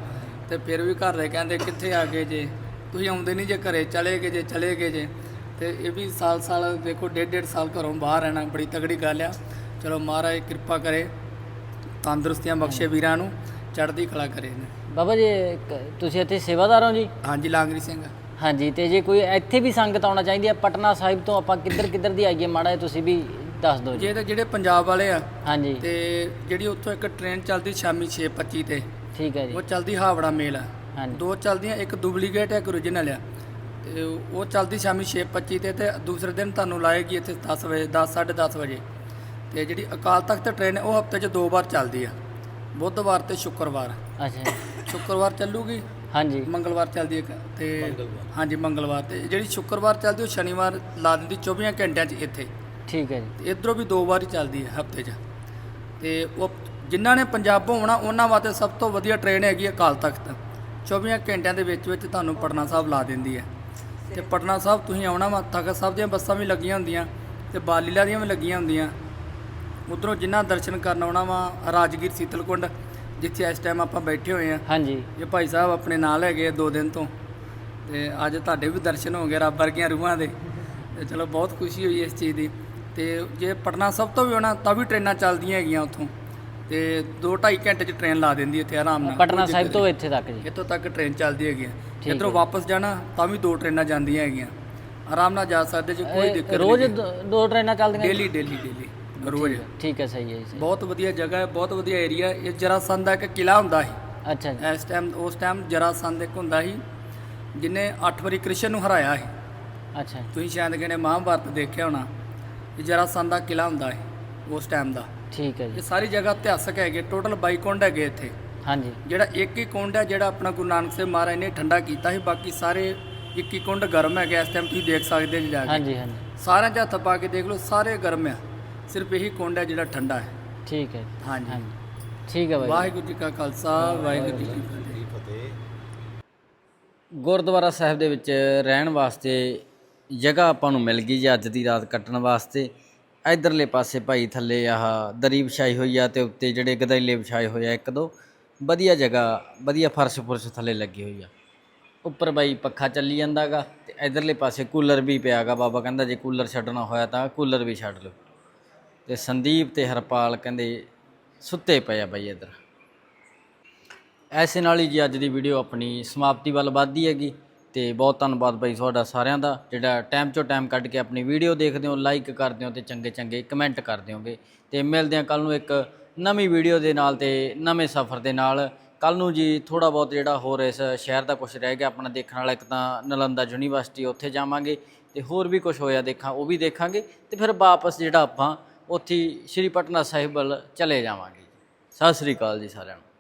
ਤੇ ਫਿਰ ਵੀ ਘਰ ਦੇ ਕਹਿੰਦੇ ਕਿੱਥੇ ਆ ਗਏ ਜੇ? ਤੁਸੀਂ ਆਉਂਦੇ ਨਹੀਂ ਜੇ ਘਰੇ ਚਲੇ ਗਏ ਜੇ ਚਲੇ ਗਏ ਜੇ। ਤੇ ਇਹ ਵੀ ਸਾਲ ਸਾਲ ਦੇਖੋ ਡੇਢ ਡੇਢ ਸਾਲ ਘਰੋਂ ਬਾਹਰ ਰਹਿਣਾ ਬੜੀ ਤਗੜੀ ਗੱਲ ਆ। ਚਲੋ ਮਹਾਰਾਜ ਕਿਰਪਾ ਕਰੇ ਤੰਦਰੁਸਤੀਆਂ ਬਖਸ਼ੇ ਵੀਰਾਂ ਨੂੰ ਚੜ੍ਹਦੀ ਕਲਾ ਕਰੇ ਨੇ ਬਾਬਾ ਜੀ ਤੁਸੀਂ ਇੱਥੇ ਸੇਵਾਦਾਰ ਹੋ ਜੀ? ਹਾਂਜੀ ਲਾਂਗਰੀ ਸਿੰਘ। ਹਾਂਜੀ ਤੇ ਜੇ ਕੋਈ ਇੱਥੇ ਵੀ ਸੰਗਤ ਆਉਣਾ ਚਾਹੀਦੀ ਹੈ ਪਟਨਾ ਸਾਹਿਬ ਤੋਂ ਆਪਾਂ ਕਿੱਧਰ ਕਿੱਧਰ ਦੀ ਆਈਏ? ਮਾੜਾ ਜਿਹਾ ਤੁਸੀਂ ਵੀ ਦੱਸ ਦਿਓ ਜੀ। ਜੇ ਤਾਂ ਜਿਹੜੇ ਪੰਜਾਬ ਵਾਲੇ ਆ ਹਾਂਜੀ। ਤੇ ਜਿਹੜੀ ਉੱਥੋਂ ਇੱਕ ਟ੍ਰੇਨ ਚੱਲਦੀ ਸ਼ਾਮੀ 6:25 ਤੇ ਠੀਕ ਹੈ ਜੀ। ਉਹ ਚੱਲਦੀ ਹਾਵੜਾ ਮੇਲ ਆ। ਹਾਂਜੀ। ਦੋ ਚੱਲਦੀਆਂ ਇੱਕ ਡੁਪਲੀਕੇਟ ਹੈ ਇੱਕ origignal ਆ। ਤੇ ਉਹ ਚੱਲਦੀ ਸ਼ਾਮੀ 6:25 ਤੇ ਤੇ ਦੂਸਰੇ ਦਿਨ ਤੁਹਾਨੂੰ ਲਾਏਗੀ ਇੱਥੇ 10 ਵਜੇ 10 10:30 ਵਜੇ। ਤੇ ਜਿਹੜੀ ਅਕਾਲ ਤਖਤ ਟ੍ਰੇਨ ਉਹ ਹਫ਼ਤੇ 'ਚ ਦੋ ਵਾਰ ਚੱਲਦੀ ਆ। ਬੁੱਧਵਾਰ ਤੇ ਸ਼ੁੱਕਰਵਾਰ। ਅੱਛਾ। ਸ਼ੁੱਕਰਵਾਰ ਚੱਲੂਗੀ ਹਾਂਜੀ। ਮੰਗਲਵਾਰ ਚੱਲਦੀ ਇੱਕ ਤੇ ਹਾਂਜੀ ਮੰਗਲਵਾਰ ਤੇ। ਜਿਹੜੀ ਸ਼ੁੱਕਰਵਾਰ ਚੱਲਦੀ ਉਹ ਸ਼ਨੀਵਾਰ ਲਾ ਦਿੰਦੀ 24 ਘੰਟਿਆਂ 'ਚ ਇੱਥੇ। ਠੀਕ ਹੈ ਜੀ। ਤੇ ਇਧਰੋਂ ਵੀ ਦੋ ਵਾਰ ਹੀ ਚੱਲਦੀ ਹੈ ਹਫ਼ਤੇ 'ਚ। ਤੇ ਉਹ ਜਿਨ੍ਹਾਂ ਨੇ ਪੰਜਾਬੋਂ ਆਉਣਾ ਉਹਨਾਂ ਵਾਸਤੇ ਸਭ ਤੋਂ ਵਧੀਆ ਟ੍ਰੇਨ ਹੈਗੀ ਹੈ ਅਕਾਲ ਤਖਤ। 24 ਘੰਟਿਆਂ ਦੇ ਵਿੱਚ ਵਿੱਚ ਤੁਹਾਨੂੰ ਪਟਨਾ ਸਾਹਿਬ ਲਾ ਦਿੰਦੀ ਹੈ। ਤੇ ਪਟਨਾ ਸਾਹਿਬ ਤੁਸੀਂ ਆਉਣਾ ਵਾ ਤਖਤ ਸਾਹਿਬ ਦੀਆਂ ਬੱਸਾਂ ਵੀ ਲੱਗੀਆਂ ਹੁੰਦੀਆਂ ਤੇ ਬਾਲੀਲਾ ਦੀਆਂ ਵੀ ਲੱਗੀਆਂ ਹੁੰਦੀਆਂ। ਉਧਰੋਂ ਜਿਨ੍ਹਾਂ ਦਰਸ਼ਨ ਕਰਨ ਆਉਣਾ ਵਾ ਰਾਜਗੀਰ ਸੀਤਲਕੁੰਡ ਜਿੱਥੇ ਇਸ ਟਾਈਮ ਆਪਾਂ ਬੈਠੇ ਹੋਏ ਆ ਹਾਂਜੀ। ਇਹ ਭਾਈ ਸਾਹਿਬ ਆਪਣੇ ਨਾਲ ਹੈਗੇ ਆ ਦੋ ਦਿਨ ਤੋਂ। ਤੇ ਅੱਜ ਤੁਹਾਡੇ ਵੀ ਦਰਸ਼ਨ ਹੋ ਗਏ ਰੱਬ ਵਰਗੀਆਂ ਰੂਹਾਂ ਦੇ। ਤੇ ਚਲੋ ਬਹੁਤ ਖੁਸ਼ੀ ਹੋਈ ਇਸ ਚੀਜ਼ ਦੀ। ਤੇ ਜੇ ਪਟਨਾ ਸਭ ਤੋਂ ਵੀ ਆਉਣਾ ਤਾਂ ਵੀ ਟ੍ਰੇਨਾਂ ਚੱਲਦੀਆਂ ਹੈਗੀਆਂ ਉੱਥੋਂ। ਤੇ 2.5 ਘੰਟੇ 'ਚ ਟ੍ਰੇਨ ਲਾ ਦਿੰਦੀ ਇੱਥੇ ਆਰਾਮ ਨਾਲ। ਪਟਨਾ ਸਾਹਿਬ ਤੋਂ ਇੱਥੇ ਤੱਕ ਜੀ। ਇੱਥੋਂ ਤੱਕ ਟ੍ਰੇਨ ਚੱਲਦੀ ਹੈਗੀ ਹੈ। ਇੱਧਰੋਂ। ਵਾਪਸ ਜਾਣਾ ਤਾਂ ਵੀ ਦੋ ਟ੍ਰੇਨਾਂ ਜਾਂਦੀਆਂ ਹੈਗੀਆਂ। ਆਰਾਮ ਨਾਲ ਜਾ ਸਕਦੇ ਜੇ ਕੋਈ ਦਿੱਕਤ ਰੋਜ਼ ਨਹੀਂ ਦ- ਦੋ ਟ੍ਰੇਨਾਂ ਚੱਲਦੀਆਂ? Daily daily daily. ਰੋਜ਼ ਠੀਕ ਹੈ ਸਹੀ ਹੈ ਜੀ ਸਹੀ। ਬਹੁਤ ਵਧੀਆ ਜਗ੍ਹਾ ਹੈ ਬਹੁਤ ਵਧੀਆ ਏਰੀਆ ਇਹ ਜਰਾਸੰਧ ਦਾ ਇੱਕ ਕਿਲਾ ਹੁੰਦਾ ਹੈ ਅੱਛਾ ਜੀ। ਇਸ ਟਾਈਮ ਉਸ ਟਾਈਮ ਜਰਾਸੰਧ ਇੱਕ ਹੁੰਦਾ ਸੀ ਜਿਨੇ 8 ਵਾਰੀ ਕ੍ਰਿਸ਼ਨ ਨੂੰ ਹਰਾਇਆ ਸੀ। ਅੱਛਾ ਤੁਸੀਂ ਸ਼ਾਇਦ ਕਹਿੰਦੇ ਮਹਾਭਾਰਤ ਦੇਖਿਆ ਹੋਣਾ ਇਹ ਜਰਾਸੰਧ ਦਾ ਕਿਲਾ ਹੁੰਦਾ ਹੈ ਉਸ ਟਾਈਮ ਦਾ। ਠੀਕ ਹੈ ਜੀ। ਇਹ ਸਾਰੀ ਜਗ੍ਹਾ ਇਤਿਹਾਸਕ ਹੈਗੇ ਟੋਟਲ 22 ਕੁੰਡ ਹੈਗੇ ਇੱਥੇ। ਹਾਂਜੀ। ਜਿਹੜਾ ਇੱਕ ਹੀ ਕੁੰਡ ਹੈ ਜਿਹੜਾ ਆਪਣਾ ਗੁਰੂ ਨਾਨਕ ਸਾਹਿਬ ਮਹਾਰਾਜ ਨੇ ਠੰਡਾ ਕੀਤਾ ਸੀ ਬਾਕੀ ਸਾਰੇ ਇੱਕ ਹੀ ਕੁੰਡ ਗਰਮ ਹੈਗੇ ਇਸ ਟਾਈਮ ਤੁਸੀਂ ਦੇਖ ਸਕਦੇ ਜੀ ਜਾ ਕੇ। ਹਾਂਜੀ ਹਾਂਜੀ। ਸਾਰਿਆਂ 'ਚ ਹੱਥ ਪਾ ਕੇ ਦੇਖ ਲਓ ਸਾਰੇ ਗਰਮ ਆ। ਸਿਰਫ ਇਹੀ ਕੁੰਡ ਹੈ ਜਿਹੜਾ ਠੰਡਾ ਹੈ। ਠੀਕ ਹੈ ਹਾਂਜੀ। ਹਾਂਜੀ। ਠੀਕ ਹੈ ਬਾਈ ਵਾਹਿਗੁਰੂ ਜੀ ਕਾ ਖਾਲਸਾ ਵਾਹਿਗੁਰੂ ਜੀ ਕੀ ਫਤਿਹ। ਗੁਰਦੁਆਰਾ ਸਾਹਿਬ ਦੇ ਵਿੱਚ ਰਹਿਣ ਵਾਸਤੇ ਜਗ੍ਹਾ ਆਪਾਂ ਨੂੰ ਮਿਲ ਗਈ ਜੀ ਅੱਜ ਦੀ ਰਾਤ ਕੱਟਣ ਵਾਸਤੇ। ਇਧਰਲੇ ਪਾਸੇ ਭਾਈ ਥੱਲੇ ਆਹ ਦਰੀ ਵਿਛਾਈ ਹੋਈ ਆ ਤੇ ਉੱਤੇ ਜਿਹੜੇ ਗਦੈਲੇ ਵਿਛਾਏ ਹੋਏ ਆ ਇੱਕ ਦੋ। ਵਧੀਆ ਜਗ੍ਹਾ ਵਧੀਆ ਫਰਸ਼ ਫੁਰਸ਼ ਥੱਲੇ ਲੱਗੀ ਹੋਈ ਆ। ਉੱਪਰ ਬਾਈ ਪੱਖਾ ਚੱਲੀ ਜਾਂਦਾਗਾ ਤੇ ਇਧਰਲੇ ਪਾਸੇ ਕੂਲਰ ਵੀ ਪਿਆਗਾ। ਬਾਬਾ ਕਹਿੰਦਾ ਜੇ ਕੂਲਰ ਛੱਡਣਾ ਹੋਇਆ ਤਾਂ ਕੂਲਰ ਵੀ ਛੱਡ ਲਓ। ਤੇ ਸੰਦੀਪ ਤੇ ਹਰਪਾਲ ਕਹਿੰਦੇ ਸੁੱਤੇ ਪਏ ਆ ਬਾਈ ਇੱਧਰ। ਐਸੇ ਨਾਲ ਹੀ ਜੀ ਅੱਜ ਦੀ ਵੀਡੀਓ ਆਪਣੀ ਸਮਾਪਤੀ ਵੱਲ ਵੱਧਦੀ ਹੈਗੀ ਤੇ ਬਹੁਤ ਧੰਨਵਾਦ ਬਾਈ ਤੁਹਾਡਾ ਸਾਰਿਆਂ ਦਾ, ਜਿਹੜਾ ਟਾਈਮ ਚੋਂ ਟਾਈਮ ਕੱਢ ਕੇ ਆਪਣੀ ਵੀਡੀਓ ਦੇਖਦੇ ਹੋ ਲਾਈਕ ਕਰਦੇ ਹੋ ਤੇ ਚੰਗੇ ਚੰਗੇ ਕਮੈਂਟ ਕਰਦੇ ਹੋਗੇ। ਤੇ ਮਿਲਦੇ ਹਾਂ ਕੱਲ ਨੂੰ ਇੱਕ ਨਵੀਂ ਵੀਡੀਓ ਦੇ ਨਾਲ ਤੇ ਨਵੇਂ ਸਫ਼ਰ ਦੇ ਨਾਲ। ਕੱਲ ਨੂੰ ਜੀ ਥੋੜਾ ਬਹੁਤ ਜਿਹੜਾ ਹੋਰ ਇਸ ਸ਼ਹਿਰ ਦਾ ਕੁਝ ਰਹਿ ਗਿਆ ਆਪਣਾ ਦੇਖਣ ਵਾਲਾ, ਇੱਕ ਤਾਂ ਨਲੰਦਾ ਯੂਨੀਵਰਸਿਟੀ, ਉੱਥੇ ਜਾਵਾਂਗੇ ਤੇ ਹੋਰ ਵੀ ਕੁਝ ਹੋਇਆ ਦੇਖਾਂ, ਉਹ ਵੀ ਦੇਖਾਂਗੇ ਤੇ ਫਿਰ ਵਾਪਸ ਜਿਹੜਾ ਆਪਾਂ ਉੱਥੇ ਸ਼੍ਰੀ ਪਟਨਾ ਸਾਹਿਬ ਵੱਲ ਚਲੇ ਜਾਵਾਂਗੇ। ਸਤਿ ਸ੍ਰੀ ਅਕਾਲ ਜੀ ਸਾਰਿਆਂ ਨੂੰ।